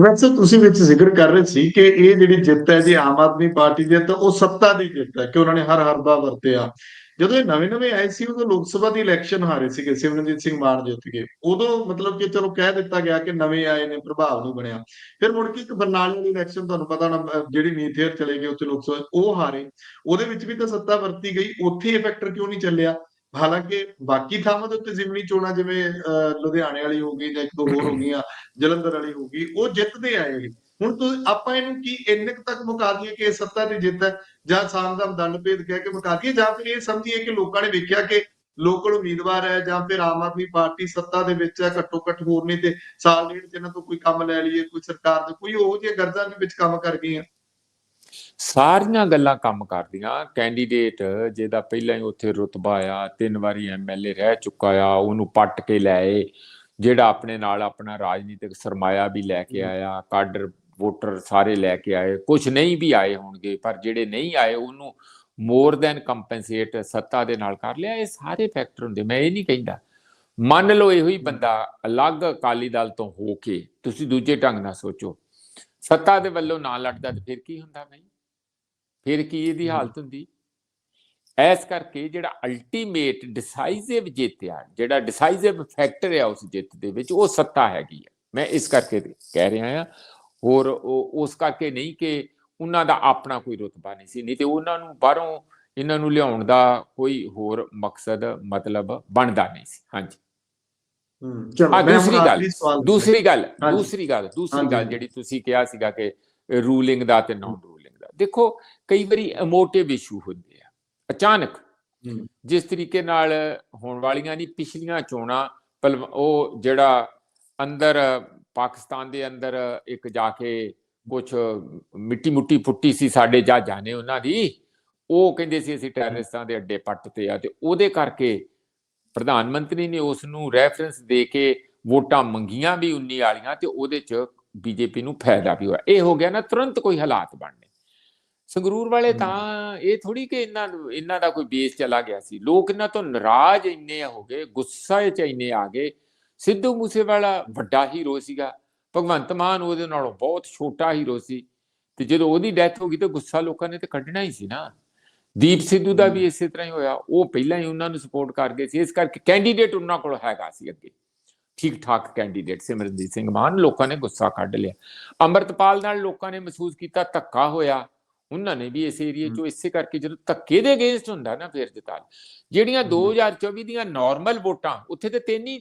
ਵੈਸੇ ਤੁਸੀਂ ਵਿੱਚ ਜ਼ਿਕਰ ਕਰ ਰਹੇ ਸੀ ਕਿ ਇਹ ਜਿਹੜੀ ਜਿੱਤ ਹੈ ਜੀ ਆਮ ਆਦਮੀ ਪਾਰਟੀ ਦੀ ਤਾਂ ਉਹ ਸੱਤਾ ਦੀ ਜਿੱਤ ਹੈ ਕਿ ਉਹਨਾਂ ਨੇ ਹਰ ਹਰਬਾ ਵਰਤਿਆ। ਜਦੋਂ ਇਹ ਨਵੇਂ ਨਵੇਂ ਆਏ ਸੀ ਉਦੋਂ ਲੋਕ ਸਭਾ ਦੀ ਇਲੈਕਸ਼ਨ ਹਾਰੇ ਸੀਗੇ ਸਿਮਰਨਜੀਤ ਸਿੰਘ ਮਾਨ ਜਿੱਤ ਗਏ ਉਦੋਂ ਮਤਲਬ ਕਿ ਚਲੋ ਕਹਿ ਦਿੱਤਾ ਗਿਆ ਕਿ ਨਵੇਂ ਆਏ ਨੇ ਪ੍ਰਭਾਵ ਨੂੰ ਬਣਿਆ। ਫਿਰ ਮੁੜ ਕੇ ਇੱਕ ਬਰਨਾਲੇ ਵਾਲੀ ਇਲੈਕਸ਼ਨ ਤੁਹਾਨੂੰ ਪਤਾ ਨਾ ਅਹ ਜਿਹੜੀ ਮੀਥੇਰ ਚਲੇ ਗਏ ਉੱਥੇ ਲੋਕ ਸਭਾ ਉਹ ਹਾਰੇ। ਉਹਦੇ ਵਿੱਚ ਵੀ ਤਾਂ ਸੱਤਾ ਵਰਤੀ ਗਈ ਉੱਥੇ ਇਹ ਫੈਕਟਰ ਕਿਉਂ ਨਹੀਂ ਚੱਲਿਆ? ਹਾਲਾਂਕਿ ਬਾਕੀ ਥਾਵਾਂ ਦੇ ਉੱਤੇ ਜ਼ਿਮਨੀ ਚੋਣਾਂ ਜਿਵੇਂ ਅਹ, ਲੁਧਿਆਣੇ ਵਾਲੀ ਹੋ ਗਈ ਜਾਂ ਇੱਕ ਦੋ ਹੋਰ ਹੋ ਗਈਆਂ ਜਲੰਧਰ ਵਾਲੀ ਹੋ ਗਈ ਉਹ ਜਿੱਤਦੇ ਆਏ। ਹੁਣ ਤੋਂ ਆਪਾਂ ਇਹਨੂੰ ਕੀ ਇੰਨੇ ਤੱਕ ਮੁਕਾ ਦਈਏ ਕਿ ਇਹ ਸੱਤਾ ਦੀ ਜਿੱਤ ਹੈ ਜਾਂ ਸਾਮਦਮ ਦੰਡ ਭੇਦ ਕਹਿ ਕੇ ਮੁਕਾ ਦਈਏ ਜਾਂ ਫਿਰ ਇਹ ਸਮਝੀਏ ਕਿ ਲੋਕਾਂ ਨੇ ਵੇਖਿਆ ਕਿ ਲੋਕਲ ਉਮੀਦਵਾਰ ਹੈ ਜਾਂ ਫਿਰ ਆਮ ਆਦਮੀ ਪਾਰਟੀ ਸੱਤਾ ਦੇ ਵਿੱਚ ਹੈ ਘੱਟੋ ਘੱਟ ਹੋਰ ਨਹੀਂ ਤੇ ਸਾਲ ਡੇਢ ਚ ਇਹਨਾਂ ਤੋਂ ਕੋਈ ਕੰਮ ਲੈ ਲਈਏ ਕੋਈ ਸਰਕਾਰ ਦੇ ਕੋਈ ਉਹੋ ਜਿਹੀਆਂ ਗਰਜਾਂ ਦੇ ਵਿੱਚ ਕੰਮ ਕਰ ਗਈਆਂ। ਸਾਰੀਆਂ ਗੱਲਾਂ ਕੰਮ ਕਰਦੀਆਂ। ਕੈਂਡੀਡੇਟ ਜਿਹਦਾ ਪਹਿਲਾਂ ਹੀ ਉੱਥੇ ਰੁਤਬਾ ਆ ਤਿੰਨ ਵਾਰੀ ਐਮਐਲਏ ਰਹਿ ਚੁੱਕਾ ਆ ਉਹਨੂੰ ਪੱਟ ਕੇ ਲਿਆਏ ਜਿਹੜਾ ਆਪਣੇ ਨਾਲ ਆਪਣਾ ਰਾਜਨੀਤਿਕ ਸਰਮਾਇਆ ਵੀ ਲੈ ਕੇ ਆਇਆ ਕਾਡਰ ਵੋਟਰ ਸਾਰੇ ਲੈ ਕੇ ਆਏ ਕੁਝ ਨਹੀਂ ਵੀ ਆਏ ਹੋਣਗੇ ਪਰ ਜਿਹੜੇ ਨਹੀਂ ਆਏ ਉਹਨੂੰ ਮੋਰ ਦੈਨ ਕੰਪਨਸੇਟ ਸੱਤਾ ਦੇ ਨਾਲ ਕਰ ਲਿਆ ਇਹ ਸਾਰੇ ਫੈਕਟਰ ਹੁੰਦੇ ਮੈਂ ਇਹ ਨਹੀਂ ਕਹਿੰਦਾ। ਮੰਨ ਲਓ ਇਹੋ ਹੀ ਬੰਦਾ ਅਲੱਗ ਅਕਾਲੀ ਦਲ ਤੋਂ ਹੋ ਕੇ ਤੁਸੀਂ ਦੂਜੇ ਢੰਗ ਨਾਲ ਸੋਚੋ ਸੱਤਾ ਦੇ ਵੱਲੋਂ ਨਾ ਲੜਦਾ ਤੇ ਫਿਰ ਕੀ ਹੁੰਦਾ ਬਈ? ਫਿਰ ਕੀ ਇਹਦੀ ਹਾਲਤ ਹੁੰਦੀ? ਐਸ ਕਰਕੇ ਜਿਹੜਾ ਅਲਟੀਮੇਟ ਡਿਸਾਈਸਿਵ ਜਿੱਤ ਆ ਜਿਹੜਾ ਡਿਸਾਈਸਿਵ ਫੈਕਟਰ ਆ ਉਸ ਜਿੱਤ ਦੇ ਵਿੱਚ ਉਹ ਸੱਤਾ ਹੈਗੀ ਆ। ਮੈਂ ਇਸ ਕਰਕੇ ਕਹਿ ਰਿਹਾ ਆ ਹੋਰ ਉਸ ਕਰਕੇ ਨਹੀਂ ਕਿ ਉਹਨਾਂ ਦਾ ਆਪਣਾ ਕੋਈ ਰੁਤਬਾ ਨਹੀਂ ਸੀ ਨਹੀਂ ਤੇ ਉਹਨਾਂ ਨੂੰ ਬਾਹਰੋਂ ਇਹਨਾਂ ਨੂੰ ਲਿਆਉਣ ਦਾ ਕੋਈ ਹੋਰ ਮਕਸਦ ਮਤਲਬ ਬਣਦਾ ਨਹੀਂ ਸੀ ਹਾਂਜੀ ਹੂੰ ਚਲੋ ਦੂਸਰੀ ਗੱਲ ਦੂਸਰੀ ਗੱਲ। ਦੂਸਰੀ ਗੱਲ ਦੂਸਰੀ ਗੱਲ। ਜਿਹੜੀ ਤੁਸੀਂ ਕਿਹਾ ਸੀਗਾ ਕਿ ਰੂਲਿੰਗ ਦਾ ਤੇ ਨਾਨ ਰੂਲਿੰਗ ਦਾ ਦੇਖੋ ਕਈ ਵਾਰੀ ਇਮੋਟਿਵ ਇਸ਼ੂ ਹੁੰਦੇ ਆ ਅਚਾਨਕ। ਜਿਸ ਤਰੀਕੇ ਨਾਲ ਹੋਣ ਵਾਲੀਆਂ ਨਹੀਂ ਪਿਛਲੀਆਂ ਚੋਣਾਂ ਉਹ ਜਿਹੜਾ ਅੰਦਰ ਪਾਕਿਸਤਾਨ ਦੇ ਅੰਦਰ ਇੱਕ ਜਾ ਕੇ ਕੁਝ ਮਿੱਟੀ ਮੁੱਟੀ ਫੁੱਟੀ ਸੀ ਸਾਡੇ ਜਾ ਜਾਣੇ ਉਹਨਾਂ ਦੀ ਉਹ ਕਹਿੰਦੇ ਸੀ ਅਸੀਂ ਟੈਰਰਿਸਟਾਂ ਦੇ ਅੱਡੇ ਪੱਟ ਤੇ ਆ ਤੇ ਉਹਦੇ ਕਰਕੇ ਪ੍ਰਧਾਨ ਮੰਤਰੀ ਨੇ ਉਸ ਨੂੰ ਰੈਫਰੈਂਸ ਦੇ ਕੇ ਵੋਟਾਂ ਮੰਗੀਆਂ ਵੀ 19 ਵਾਲੀਆਂ ਤੇ ਉਹਦੇ ਚ ਬੀਜੇਪੀ ਨੂੰ ਫਾਇਦਾ ਵੀ ਹੋਇਆ। ਇਹ ਹੋ ਗਿਆ ਨਾ ਤੁਰੰਤ ਕੋਈ ਹਾਲਾਤ ਬਣਨੇ। ਸੰਗਰੂਰ ਵਾਲੇ। ਤਾਂ ਇਹ ਥੋੜੀ ਕਿ ਇਹਨਾਂ ਇਹਨਾਂ ਦਾ ਕੋਈ ਬੇਸ ਚਲਾ ਗਿਆ ਸੀ। ਲੋਕ ਇਹਨਾਂ ਤੋਂ ਨਾਰਾਜ਼ ਇੰਨੇ ਹੋ ਗਏ ਗੁੱਸਾ ਚ ਇੰਨੇ ਆ ਗਏ ਸਿੱਧੂ ਮੂਸੇਵਾਲਾ ਵੱਡਾ ਹੀਰੋ ਸੀਗਾ ਭਗਵੰਤ ਮਾਨ ਉਹਦੇ ਨਾਲੋਂ ਬਹੁਤ ਛੋਟਾ ਹੀਰੋ ਸੀ ਤੇ ਜਦੋਂ ਉਹਦੀ ਡੈਥ ਹੋ ਗਈ ਤੇ ਗੁੱਸਾ ਲੋਕਾਂ ਨੇ ਤੇ ਕੱਢਣਾ ਹੀ ਸੀ ਨਾ। ਦੀਪ ਸਿੱਧੂ ਦਾ ਵੀ ਇਸੇ ਤਰ੍ਹਾਂ ਹੀ ਹੋਇਆ ਉਹ ਪਹਿਲਾਂ ਹੀ ਉਹਨਾਂ ਨੂੰ ਸਪੋਰਟ ਕਰ ਗਏ ਸੀ ਇਸ ਕਰਕੇ ਕੈਂਡੀਡੇਟ ਉਹਨਾਂ ਕੋਲ ਹੈਗਾ ਸੀ ਅੱਗੇ। ਠੀਕ ਠਾਕ ਕੈਂਡੀਡੇਟ ਸਿਮਰਨਜੀਤ ਸਿੰਘ ਮਾਨ ਲੋਕਾਂ ਨੇ ਗੁੱਸਾ ਕੱਢ ਲਿਆ। ਅੰਮ੍ਰਿਤਪਾਲ ਨਾਲ ਲੋਕਾਂ ਨੇ ਮਹਿਸੂਸ ਕੀਤਾ ਧੱਕਾ ਹੋਇਆ ਉਹਨਾਂ ਨੇ ਵੀ ਇਸ ਏਰੀਏ ਚੋਂ ਇਸੇ ਕਰਕੇ ਜਦੋਂ ਧੱਕੇ ਦੇ ਅਗੇਂਸਟ ਹੁੰਦਾ ਨਾ ਫਿਰ ਜਿਤਾ ਜਿਹੜੀਆਂ 2024 ਦੀਆਂ ਨਾਰਮਲ ਵੋਟਾਂ ਉੱਥੇ ਤੇ ਤਿੰਨ ਹੀ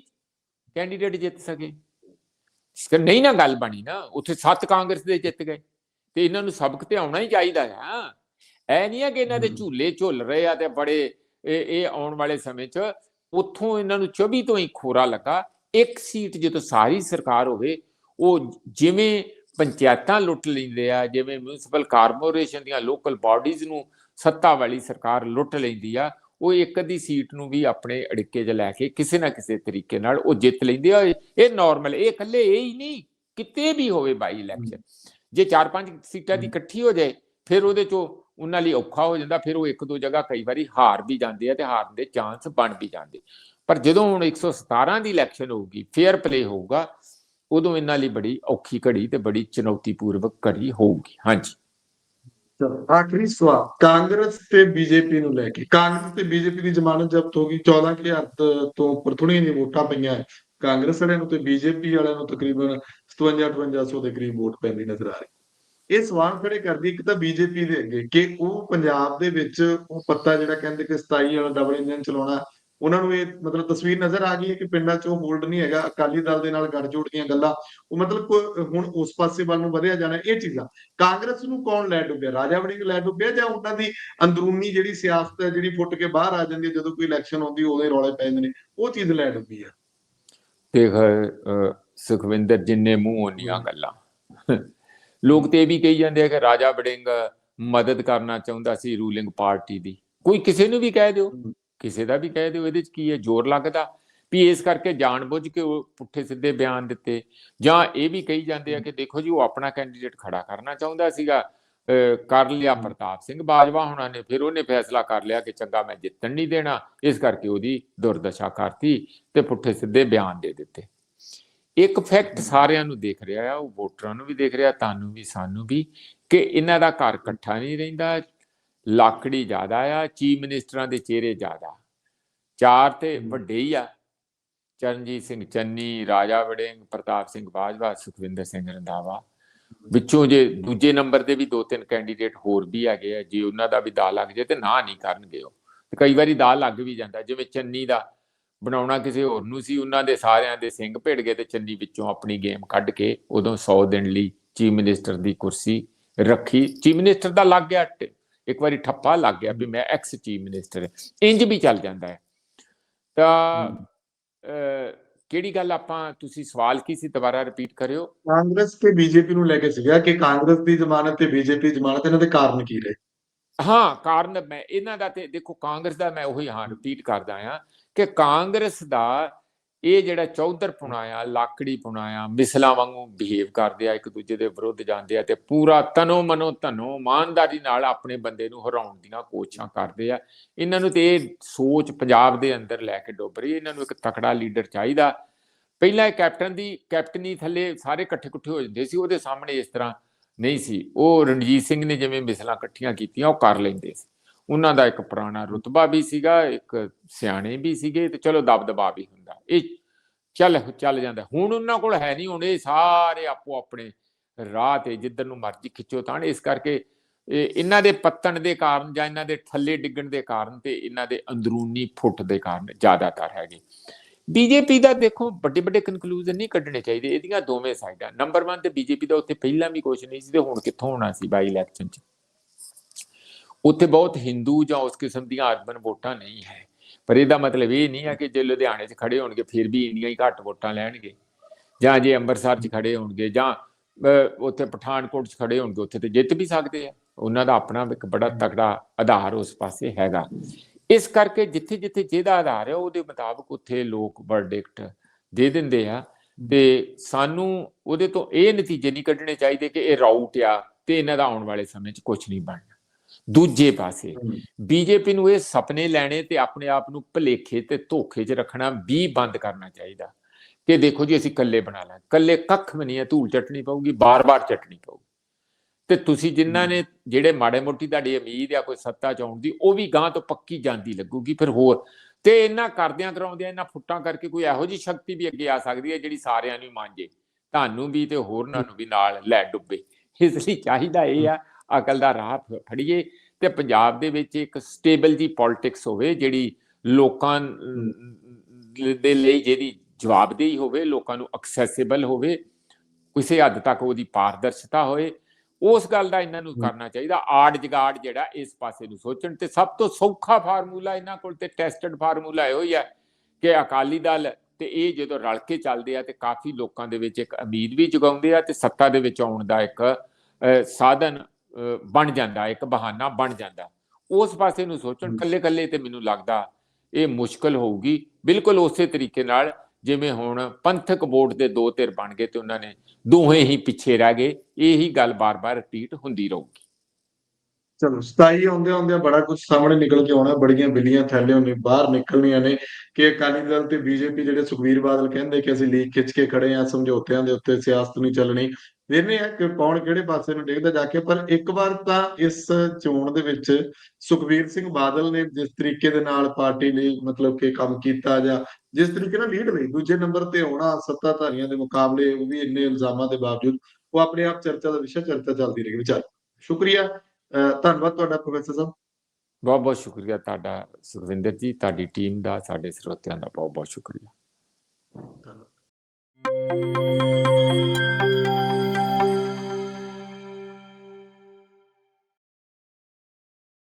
ਕੈਂਡੀਡੇਟ ਜਿੱਤ ਸਕੇ। ਇਸ ਨਹੀਂ ਨਾ ਗੱਲ ਬਣੀ ਨਾ ਉੱਥੇ ਸੱਤ ਕਾਂਗਰਸ ਦੇ ਜਿੱਤ ਗਏ ਤੇ ਇਹਨਾਂ ਨੂੰ ਸਬਕ ਤੇ ਆਉਣਾ ਹੀ ਚਾਹੀਦਾ ਆ। ਐ ਨਹੀਂ ਆ ਕਿ ਇਹਨਾਂ ਦੇ। ਝੂਲੇ ਝੁੱਲ ਰਹੇ ਆ ਤੇ ਬੜੇ ਇਹ ਇਹ ਆਉਣ ਵਾਲੇ ਸਮੇਂ 'ਚ ਉੱਥੋਂ ਇਹਨਾਂ ਨੂੰ 24 ਤੋਂ ਹੀ ਖੋਰਾ ਲੱਗਾ। ਇੱਕ ਸੀਟ ਜਦੋਂ ਸਾਰੀ ਸਰਕਾਰ ਹੋਵੇ ਉਹ ਜਿਵੇਂ ਪੰਚਾਇਤਾਂ ਲੁੱਟ ਲੈਂਦੇ ਆ ਜਿਵੇਂ ਮਿਊਨਿਸਪਲ ਕਾਰਪੋਰੇਸ਼ਨ ਦੀਆਂ ਲੋਕਲ ਬਾਡੀਜ਼ ਨੂੰ ਸੱਤਾ ਵਾਲੀ ਸਰਕਾਰ ਲੁੱਟ ਲੈਂਦੀ ਆ ਉਹ ਇੱਕ ਅੱਧੀ ਸੀਟ ਨੂੰ ਵੀ ਆਪਣੇ ਅੜਿੱਕੇ 'ਚ ਲੈ ਕੇ ਕਿਸੇ ਨਾ ਕਿਸੇ ਤਰੀਕੇ ਨਾਲ ਉਹ ਜਿੱਤ ਲੈਂਦੇ ਆ। ਇਹ ਨਾਰਮਲ ਇਹ ਇਕੱਲੇ ਇਹ ਹੀ ਨਹੀਂ ਕਿਤੇ ਵੀ ਹੋਵੇ ਬਾਈ ਇਲੈਕਸ਼ਨ ਜੇ ਚਾਰ ਪੰਜ ਸੀਟਾਂ ਦੀ ਇਕੱਠੀ ਹੋ ਜਾਏ ਫਿਰ ਉਹਦੇ ਚੋਂ ਉਹਨਾਂ ਲਈ ਔਖਾ ਹੋ ਜਾਂਦਾ ਫਿਰ ਉਹ ਇੱਕ ਦੋ ਜਗ੍ਹਾ ਕਈ ਵਾਰੀ ਹਾਰ ਵੀ ਜਾਂਦੇ ਆ ਤੇ ਹਾਰਨ ਦੇ ਚਾਂਸ ਬਣ ਵੀ ਜਾਂਦੇ। ਪਰ ਜਦੋਂ ਹੁਣ 117 ਦੀ ਇਲੈਕਸ਼ਨ ਹੋਊਗੀ ਫੇਅਰ ਪਲੇ ਹੋਊਗਾ ਉਦੋਂ ਇਹਨਾਂ ਲਈ ਬੜੀ ਔਖੀ ਘੜੀ ਤੇ ਬੜੀ ਚੁਣੌਤੀਪੂਰਵਕ ਘੜੀ ਹੋਊਗੀ। ਹਾਂਜੀ। ਆਖਰੀ ਸਵਾਲ। ਕਾਂਗਰਸ ਤੇ ਬੀਜੇਪੀ ਨੂੰ ਲੈ ਕੇ। ਕਾਂਗਰਸ ਤੇ ਬੀਜੇਪੀ ਦੀ ਜ਼ਮਾਨਤ ਜ਼ਬਤ ਹੋ ਗਈ। 14000 ਤ- ਤੋਂ ਉੱਪਰ ਥੋੜੀਆਂ ਜਿਹੀਆਂ ਵੋਟਾਂ ਪਈਆਂ। ਕਾਂਗਰਸ ਵਾਲਿਆਂ ਨੂੰ ਤੇ ਬੀਜੇਪੀ ਵਾਲਿਆਂ ਨੂੰ ਤਕਰੀਬਨ 57 5800 ਦੇ ਕਰੀਬ ਵੋਟ ਪੈਂਦੀ ਨਜ਼ਰ ਆ ਰਹੀ। ਇਹ ਸਵਾਲ ਖੜੇ ਕਰਦੀ ਇੱਕ ਤਾਂ ਬੀਜੇਪੀ ਦੇ ਅੱਗੇ ਕਿ ਉਹ ਪੰਜਾਬ ਦੇ ਵਿੱਚ ਉਹ ਪੱਤਾ ਜਿਹੜਾ ਕਹਿੰਦੇ ਕਿ 27 ਵਾਲਾ ਡਬਲ ਇੰਜਨ ਚਲਾਉਣਾ ਉਹਨਾਂ ਨੂੰ ਇਹ ਮਤਲਬ ਤਸਵੀਰ ਨਜ਼ਰ ਆ ਗਈ ਹੈ ਕਿ ਪਿੰਡਾਂ 'ਚ ਉਹ ਹੋਲਡ ਨਹੀਂ ਹੈਗਾ ਅਕਾਲੀ ਦਲ ਦੇ ਨਾਲ ਗੱਠਜੋੜ ਦੀਆਂ ਗੱਲਾਂ ਉਹ ਮਤਲਬ ਹੁਣ ਉਸ ਪਾਸੇ ਵੱਲ ਨੂੰ ਵਧਿਆ ਜਾਣਾ ਇਹ ਚੀਜ਼ਾਂ। ਕਾਂਗਰਸ ਨੂੰ ਕੌਣ ਲੈ ਡੁੱਬਿਆ? ਰਾਜਾ ਵੜਿੰਗ ਲੈ ਡੁੱਬਿਆ ਜਾਂ ਉਹਨਾਂ ਦੀ ਅੰਦਰੂਨੀ ਜਿਹੜੀ ਸਿਆਸਤ ਹੈ ਜਿਹੜੀ ਫੁੱਟ ਕੇ ਬਾਹਰ ਆ ਜਾਂਦੀ ਹੈ ਜਦੋਂ ਕੋਈ ਇਲੈਕਸ਼ਨ ਆਉਂਦੀ ਉਦੋਂ ਹੀ ਰੌਲੇ ਪੈ ਜਾਂਦੇ ਨੇ। ਉਹ ਚੀਜ਼ ਲੈ ਡੁੱਬੀ ਆ। ਦੇਖ ਸੁਖਵਿੰਦਰ ਜਿੰਨੇ ਮੂੰਹ ਉਹਨੀਆਂ ਗੱਲਾਂ। ਲੋਕ ਤੇ ਵੀ ਕਹੀ ਜਾਂਦੇ ਆ ਕਿ ਰਾਜਾ ਵੜਿੰਗ ਮਦਦ ਕਰਨਾ ਚਾਹੁੰਦਾ ਸੀ ਰੂਲਿੰਗ ਪਾਰਟੀ ਦੀ। ਕੋਈ ਕਿਸੇ ਨੂੰ ਵੀ ਕਹਿ ਦਿਓ। ਕਿਸੇ ਦਾ ਵੀ ਕਹਿ ਦਿਓ ਇਹਦੇ ਚ ਕੀ ਹੈ? ਜ਼ੋਰ ਲੱਗਦਾ। ਵੀ ਇਸ ਕਰਕੇ ਜਾਣਬੁੱਝ ਕੇ ਉਹ ਪੁੱਠੇ ਸਿੱਧੇ ਬਿਆਨ ਦਿੱਤੇ। ਜਾਂ ਇਹ ਵੀ ਕਹੀ ਜਾਂਦੇ ਆ ਕਿ ਦੇਖੋ ਜੀ ਉਹ ਆਪਣਾ ਕੈਂਡੀਡੇਟ ਖੜਾ ਕਰਨਾ ਚਾਹੁੰਦਾ ਸੀਗਾ। ਕਰ ਲਿਆ। ਪ੍ਰਤਾਪ ਸਿੰਘ ਬਾਜਵਾ ਹੁਣਾਂ ਨੇ ਫਿਰ ਉਹਨੇ ਫੈਸਲਾ ਕਰ ਲਿਆ ਕਿ ਚੰਗਾ ਮੈਂ ਜਿੱਤਣ ਨਹੀਂ ਦੇਣਾ। ਇਸ ਕਰਕੇ ਉਹਦੀ ਦੁਰਦਸ਼ਾ ਕਰਤੀ ਤੇ ਪੁੱਠੇ ਸਿੱਧੇ ਬਿਆਨ ਦੇ ਦਿੱਤੇ। ਇੱਕ ਫੈਕਟ ਸਾਰਿਆਂ ਨੂੰ ਦੇਖ ਰਿਹਾ ਆ ਉਹ ਵੋਟਰਾਂ ਨੂੰ ਵੀ ਦੇਖ ਰਿਹਾ ਤੁਹਾਨੂੰ ਵੀ ਸਾਨੂੰ ਵੀ ਕਿ ਇਹਨਾਂ ਦਾ ਘਰ ਇਕੱਠਾ ਨਹੀਂ ਰਹਿੰਦਾ। ਲੱਕੜੀ ਜ਼ਿਆਦਾ ਆ ਚੀਫ ਮਿਨਿਸਟਰਾਂ ਦੇ ਚਿਹਰੇ ਜ਼ਿਆਦਾ ਚਾਰ ਤੇ। ਵੱਡੇ ਹੀ ਆ। ਚਰਨਜੀਤ ਸਿੰਘ ਚੰਨੀ ਰਾਜਾ ਵੜਿੰਗ ਪ੍ਰਤਾਪ ਸਿੰਘ ਬਾਜਵਾ ਸੁਖਵਿੰਦਰ ਸਿੰਘ ਰੰਧਾਵਾ। ਵਿੱਚੋਂ ਜੇ ਦੂਜੇ ਨੰਬਰ ਦੇ ਵੀ ਦੋ ਤਿੰਨ ਕੈਂਡੀਡੇਟ ਹੋਰ ਵੀ ਹੈਗੇ ਆ ਜੇ ਉਹਨਾਂ ਦਾ ਵੀ ਦਾ ਲੱਗ ਜੇ ਤੇ ਨਾ ਨਹੀਂ ਕਰਨਗੇ ਉਹ। ਤੇ ਕਈ ਵਾਰੀ ਦਾ ਲੱਗ ਵੀ ਜਾਂਦਾ। ਜਿਵੇਂ ਚੰਨੀ ਦਾ ਬਣਾਉਣਾ ਕਿਸੇ ਹੋਰ ਨੂੰ ਸੀ ਉਹਨਾਂ ਦੇ ਸਾਰਿਆਂ ਦੇ ਸਿੰਘ ਭਿੜ ਗਏ ਤੇ ਚੰਨੀ ਵਿੱਚੋਂ ਆਪਣੀ ਗੇਮ ਕੱਢ ਕੇ ਉਦੋਂ 100 ਦਿਨ ਲਈ ਚੀਫ ਮਿਨਿਸਟਰ ਦੀ ਕੁਰਸੀ ਰੱਖੀ। ਚੀਫ ਮਿਨਿਸਟਰ ਦਾ ਲੱਗ ਗਿਆ ਇੱਕ ਵਾਰੀ ਠੱਪਾ ਲੱਗ ਗਿਆ ਵੀ ਮੈਂ ਐਕਸ ਚੀਫ ਮਿਨਿਸਟਰ ਇੰਜ ਵੀ ਚੱਲ ਜਾਂਦਾ ਹੈ। ਤਾਂ ਕਿਹੜੀ ਗੱਲ ਆਪਾਂ ਤੁਸੀਂ ਸਵਾਲ ਕੀ ਸੀ? ਦੁਬਾਰਾ ਰਿਪੀਟ ਕਰਿਓ। ਕਾਂਗਰਸ ਤੇ ਬੀਜੇਪੀ ਨੂੰ ਲੈ ਕੇ ਸੀਗਾ ਕਿ ਕਾਂਗਰਸ ਦੀ ਜ਼ਮਾਨਤ ਤੇ ਬੀਜੇਪੀ ਜ਼ਮਾਨਤ ਇਹਨਾਂ ਦੇ ਕਾਰਨ ਕੀ ਰਹੇ? ਹਾਂ ਕਾਰਨ ਮੈਂ ਇਹਨਾਂ ਦਾ ਤੇ ਦੇਖੋ ਕਾਂਗਰਸ ਦਾ ਮੈਂ ਉਹੀ ਹਾਂ ਰਿਪੀਟ ਕਰਦਾ ਆ ਕਿ ਕਾਂਗਰਸ ਦਾ ਇਹ ਜਿਹੜਾ ਚੌਧਰ ਪੁਣਾ ਆ ਲਾਕੜੀ ਪੁਣਾ ਆ ਮਿਸਲਾਂ ਵਾਂਗੂ ਬਿਹੇਵ ਕਰਦੇ ਆ, ਇੱਕ ਦੂਜੇ ਦੇ ਵਿਰੁੱਧ ਜਾਂਦੇ ਆ ਤੇ ਪੂਰਾ ਤਨੋ ਮਨੋ ਧਨੋ ਇਮਾਨਦਾਰੀ ਨਾਲ ਆਪਣੇ ਬੰਦੇ ਨੂੰ ਹਰਾਉਣ ਦੀਆਂ ਕੋਸ਼ਿਸ਼ਾਂ ਕਰਦੇ ਆ। ਇਹਨਾਂ ਨੂੰ ਤੇ ਇਹ ਸੋਚ ਪੰਜਾਬ ਦੇ ਅੰਦਰ ਲੈ ਕੇ ਡੁੱਬ ਰਹੀ ਇਹਨਾਂ ਨੂੰ ਇੱਕ ਤਕੜਾ ਲੀਡਰ ਚਾਹੀਦਾ। ਪਹਿਲਾਂ ਇਹ ਕੈਪਟਨ ਦੀ, ਕੈਪਟਨੀ ਥੱਲੇ ਸਾਰੇ ਇਕੱਠੇ ਇਕੱਠੇ ਹੋ ਜਾਂਦੇ ਸੀ, ਉਹਦੇ ਸਾਹਮਣੇ ਇਸ ਤਰ੍ਹਾਂ ਨਹੀਂ ਸੀ। ਉਹ ਰਣਜੀਤ ਸਿੰਘ ਨੇ ਜਿਵੇਂ ਮਿਸਲਾਂ ਇਕੱਠੀਆਂ ਕੀਤੀਆਂ, ਉਹ ਕਰ ਲੈਂਦੇ ਸੀ। ਉਹਨਾਂ ਦਾ ਇੱਕ ਪੁਰਾਣਾ ਰੁਤਬਾ ਵੀ ਸੀਗਾ, ਇੱਕ ਸਿਆਣੇ ਵੀ ਸੀਗੇ ਤੇ ਚਲੋ ਦਬਦਬਾ ਵੀ ਹੁੰਦਾ। ਇਹ ਚੱਲ ਚੱਲ ਜਾਂਦਾ। ਹੁਣ ਉਹਨਾਂ ਕੋਲ ਹੈ ਨਹੀਂ, ਹੁਣ ਇਹ ਸਾਰੇ ਆਪੋ ਆਪਣੇ ਰਾਹ ਤੇ ਜਿੱਧਰ ਨੂੰ ਮਰਜ਼ੀ ਖਿੱਚੋ ਤਾਂ, ਇਸ ਕਰਕੇ ਇਹ ਇਹਨਾਂ ਦੇ ਪੱਤਣ ਦੇ ਕਾਰਨ ਜਾਂ ਇਹਨਾਂ ਦੇ ਥੱਲੇ ਡਿੱਗਣ ਦੇ ਕਾਰਨ ਤੇ ਇਹਨਾਂ ਦੇ ਅੰਦਰੂਨੀ ਫੁੱਟ ਦੇ ਕਾਰਨ ਜ਼ਿਆਦਾਤਰ ਹੈਗੇ। ਬੀਜੇਪੀ ਦਾ ਦੇਖੋ ਵੱਡੇ ਵੱਡੇ ਕਨਕਲੂਜਨ ਨਹੀਂ ਕੱਢਣੇ ਚਾਹੀਦੇ। ਇਹਦੀਆਂ ਦੋਵੇਂ ਸਾਈਡਾਂ। ਨੰਬਰ 1 ਤੇ ਬੀਜੇਪੀ ਦਾ ਉੱਥੇ ਪਹਿਲਾਂ ਵੀ ਕੁਝ ਨਹੀਂ ਸੀ ਤੇ ਹੁਣ ਕਿੱਥੋਂ ਹੋਣਾ ਸੀ ਬਾਈ ਇਲੈਕਸ਼ਨ 'ਚ? ਉੱਥੇ ਬਹੁਤ ਹਿੰਦੂ ਜਾਂ ਉਸ ਕਿਸਮ ਦੀਆਂ ਅਰਬਨ ਵੋਟਾਂ ਨਹੀਂ ਹੈ। ਪਰ ਇਹਦਾ ਮਤਲਬ ਇਹ ਨਹੀਂ ਹੈ ਕਿ ਜੇ ਲੁਧਿਆਣੇ 'ਚ ਖੜੇ ਹੋਣਗੇ, ਫਿਰ ਵੀ ਇੰਨੀਆਂ ਹੀ ਘੱਟ ਵੋਟਾਂ ਲੈਣਗੇ। ਜਾਂ ਜੇ ਅੰਮ੍ਰਿਤਸਰ 'ਚ ਖੜੇ ਹੋਣਗੇ ਜਾਂ ਉੱਥੇ ਪਠਾਨਕੋਟ 'ਚ ਖੜੇ ਹੋਣਗੇ, ਉੱਥੇ ਤੇ ਜਿੱਤ ਵੀ ਸਕਦੇ ਆ। ਉਹਨਾਂ ਦਾ ਆਪਣਾ ਇੱਕ ਬੜਾ ਤਕੜਾ ਆਧਾਰ ਉਸ ਪਾਸੇ ਹੈਗਾ। ਇਸ ਕਰਕੇ ਜਿੱਥੇ ਜਿੱਥੇ ਜਿਹਦਾ ਆਧਾਰ ਹੈ, ਉਹਦੇ ਮੁਤਾਬਕ ਉੱਥੇ ਲੋਕ ਵਰਡਿਕਟ ਦੇ ਦਿੰਦੇ ਆ। ਤੇ ਸਾਨੂੰ ਉਹਦੇ ਤੋਂ ਇਹ ਨਤੀਜੇ ਨਹੀਂ ਕੱਢਣੇ ਚਾਹੀਦੇ ਕਿ ਇਹ ਰਾਊਟ ਆ ਤੇ ਇਹਨਾਂ ਦਾ ਆਉਣ ਵਾਲੇ ਸਮੇਂ 'ਚ ਕੁਝ ਨਹੀਂ ਬਣਨਾ। ਦੂਜੇ ਪਾਸੇ ਬੀਜੇਪੀ ਨੂੰ ਇਹ ਸੁਪਨੇ ਲੈਣੇ ਤੇ ਆਪਣੇ ਆਪ ਨੂੰ ਭਲੇਖੇ ਤੇ ਧੋਖੇ 'ਚ ਰੱਖਣਾ ਵੀ ਬੰਦ ਕਰਨਾ ਚਾਹੀਦਾ। ਕਿ ਦੇਖੋ ਜੀ ਅਸੀਂ ਇਕੱਲੇ ਬਣਾ ਲਾਂ। ਇਕੱਲੇ ਕੱਖ ਵੀ ਨਹੀਂ ਹੈ ਧੂਲ ਚਟਣੀ ਪਊਗੀ ਬਾਰ-ਬਾਰ ਚਟਣੀ ਪਊਗੀ ਤੇ ਤੁਸੀਂ ਜਿਨ੍ਹਾਂ ਨੇ ਜਿਹੜੇ ਮਾੜੇ ਮੋਟੀ ਤੁਹਾਡੀ ਉਮੀਦ ਆ ਕੋਈ ਸੱਤਾ ਚ ਆਉਣ ਦੀ ਉਹ ਵੀ ਗਾਂ ਤੋਂ ਪੱਕੀ ਜਾਂਦੀ ਲੱਗੂਗੀ ਫਿਰ ਹੋਰ। ਤੇ ਇਹਨਾਂ ਕਰਦਿਆਂ ਕਰਾਉਂਦਿਆਂ ਇਹਨਾਂ ਫੁੱਟਾਂ ਕਰਕੇ ਕੋਈ ਇਹੋ ਜੀ ਸ਼ਕਤੀ ਵੀ ਅੱਗੇ ਆ ਸਕਦੀ ਹੈ ਜਿਹੜੀ ਸਾਰਿਆਂ ਨੂੰ ਮਾਂਜੇ ਤੁਹਾਨੂੰ ਵੀ ਤੇ ਹੋਰਨਾਂ ਨੂੰ ਵੀ ਨਾਲ ਲੈ ਡੁੱਬੇ। ਇਸ ਲਈ ਚਾਹੀਦਾ ਇਹ ਆ ਅਕਲ ਦਾ ਰਾਹ ਫੜੀਏ ਤੇ ਪੰਜਾਬ ਦੇ ਵਿੱਚ ਇੱਕ ਸਟੇਬਲ ਜੀ ਪੋਲਿਟਿਕਸ ਹੋਵੇ ਜਿਹੜੀ ਲੋਕਾਂ ਦੇ ਲਈ ਜਿਹਦੀ ਜਵਾਬਦੇਹੀ ਹੋਵੇ ਲੋਕਾਂ ਨੂੰ ਐਕਸੈਸਿਬਲ ਹੋਵੇ ਕਿਸੇ ਹੱਦ ਤੱਕ ਉਹਦੀ ਪਾਰਦਰਸ਼ਤਾ ਹੋਏ ਉਸ ਗੱਲ ਦਾ ਇਹਨਾਂ ਨੂੰ। ਕਰਨਾ ਚਾਹੀਦਾ ਆੜ ਜਗਾੜ ਜਿਹੜਾ ਇਸ ਪਾਸੇ ਨੂੰ ਸੋਚਣ ਤੇ ਸਭ ਤੋਂ ਸੌਖਾ ਫਾਰਮੂਲਾ ਇਹਨਾਂ ਕੋਲ ਤੇ ਟੈਸਟਡ ਫਾਰਮੂਲਾ ਇਹੋ ਹੀ ਹੈ ਕਿ ਅਕਾਲੀ ਦਲ ਤੇ ਇਹ ਜਦੋਂ ਰਲ ਕੇ ਚੱਲਦੇ ਆ ਤੇ ਕਾਫੀ ਲੋਕਾਂ ਦੇ ਵਿੱਚ ਇੱਕ ਉਮੀਦ ਵੀ ਜਗਾਉਂਦੇ ਆ ਤੇ ਸੱਤਾ ਦੇ ਵਿੱਚ ਆਉਣ ਦਾ ਇੱਕ ਸਾਧਨ ਬਣ ਜਾਂਦਾ ਇੱਕ ਬਹਾਨਾ ਬਣ ਜਾਂਦਾ। ਉਸ ਪਾਸੇ ਨੂੰ ਸੋਚਣ। ਕੱਲੇ ਕੱਲੇ ਤੇ ਮੈਨੂੰ ਲੱਗਦਾ ਇਹ ਮੁਸ਼ਕਲ ਹੋਊਗੀ। ਬਿਲਕੁਲ ਉਸੇ ਤਰੀਕੇ ਨਾਲ ਜਿਵੇਂ ਹੁਣ ਪੰਥਕ ਵੋਟ ਦੇ ਦੋ ਧਿਰ ਬਣ ਗਏ ਤੇ ਉਹਨਾਂ ਨੇ ਦੋਹੇ ਹੀ ਪਿੱਛੇ ਰਹਿ ਗਏ ਇਹੀ ਗੱਲ ਬਾਰ-ਬਾਰ ਰਿਪੀਟ ਹੁੰਦੀ ਰਹੂਗੀ। ਚਲੋ 27 ਆਉਂਦੇ ਆਉਂਦੇ ਬੜਾ ਕੁਝ ਸਾਹਮਣੇ ਨਿਕਲ ਕੇ ਆਉਣਾ, ਬੜੀਆਂ ਬਿੱਲੀਆਂ ਥੈਲੇ ਹੋਣੇ, ਬਾਹਰ ਨਿਕਲਣੀਆਂ ਨੇ ਕਿ ਅਕਾਲੀ ਦਲ ਤੇ ਬੀਜੇਪੀ ਜਿਹੜੇ ਸੁਖਵੀਰ ਬਾਦਲ ਕਹਿੰਦੇ ਕਿ ਅਸੀਂ ਲੀਕ ਖਿੱਚ ਕੇ ਖੜੇ ਆ ਸਮਝੌਤਿਆਂ ਦੇ ਉੱਤੇ ਸਿਆਸਤ ਨਹੀਂ ਚੱਲਣੀ। ਵੇਖਨੇ ਆ ਕਿ ਕੌਣ ਕਿਹੜੇ ਪਾਸੇ ਨੂੰ ਡਿੱਗਦਾ ਜਾ ਕੇ, ਪਰ ਇੱਕ ਵਾਰ ਤਾਂ ਇਸ ਚੋਣ ਦੇ ਵਿੱਚ ਸੁਖਵੀਰ ਸਿੰਘ ਬਾਦਲ ਨੇ ਜਿਸ ਤਰੀਕੇ ਦੇ ਨਾਲ ਪਾਰਟੀ ਲਈ ਮਤਲਬ ਕਿ ਕੰਮ ਕੀਤਾ ਜਾਂ ਜਿਸ ਤਰੀਕੇ ਨਾਲ ਲੀਡ ਲਈ, ਦੂਜੇ ਨੰਬਰ ਤੇ ਆਉਣਾ ਸੱਤਾਧਾਰੀਆਂ ਦੇ ਮੁਕਾਬਲੇ ਉਹ ਵੀ ਇੰਨੇ ਇਲਜ਼ਾਮਾਂ ਦੇ ਬਾਵਜੂਦ ਉਹ ਆਪਣੇ ਆਪ ਚਰਚਾ ਦਾ ਵਿਸ਼ਾ ਚਰਚਾ ਚੱਲਦੀ ਰਹੀ ਵਿਚਾਰ। ਸ਼ੁਕਰੀਆ। ਧੰਨਵਾਦ ਤੁਹਾਡਾ ਪ੍ਰੋਫੈਸਰ ਸਾਹਿਬ। ਬਹੁਤ ਬਹੁਤ ਸ਼ੁਕਰੀਆ ਤੁਹਾਡਾ ਸੁਖਵਿੰਦਰ ਜੀ ਤੁਹਾਡੀ ਟੀਮ ਦਾ ਸਾਡੇ ਸਰੋਤਿਆਂ ਦਾ ਬਹੁਤ ਬਹੁਤ ਸ਼ੁਕਰੀਆ। ਧੰਨਵਾਦ।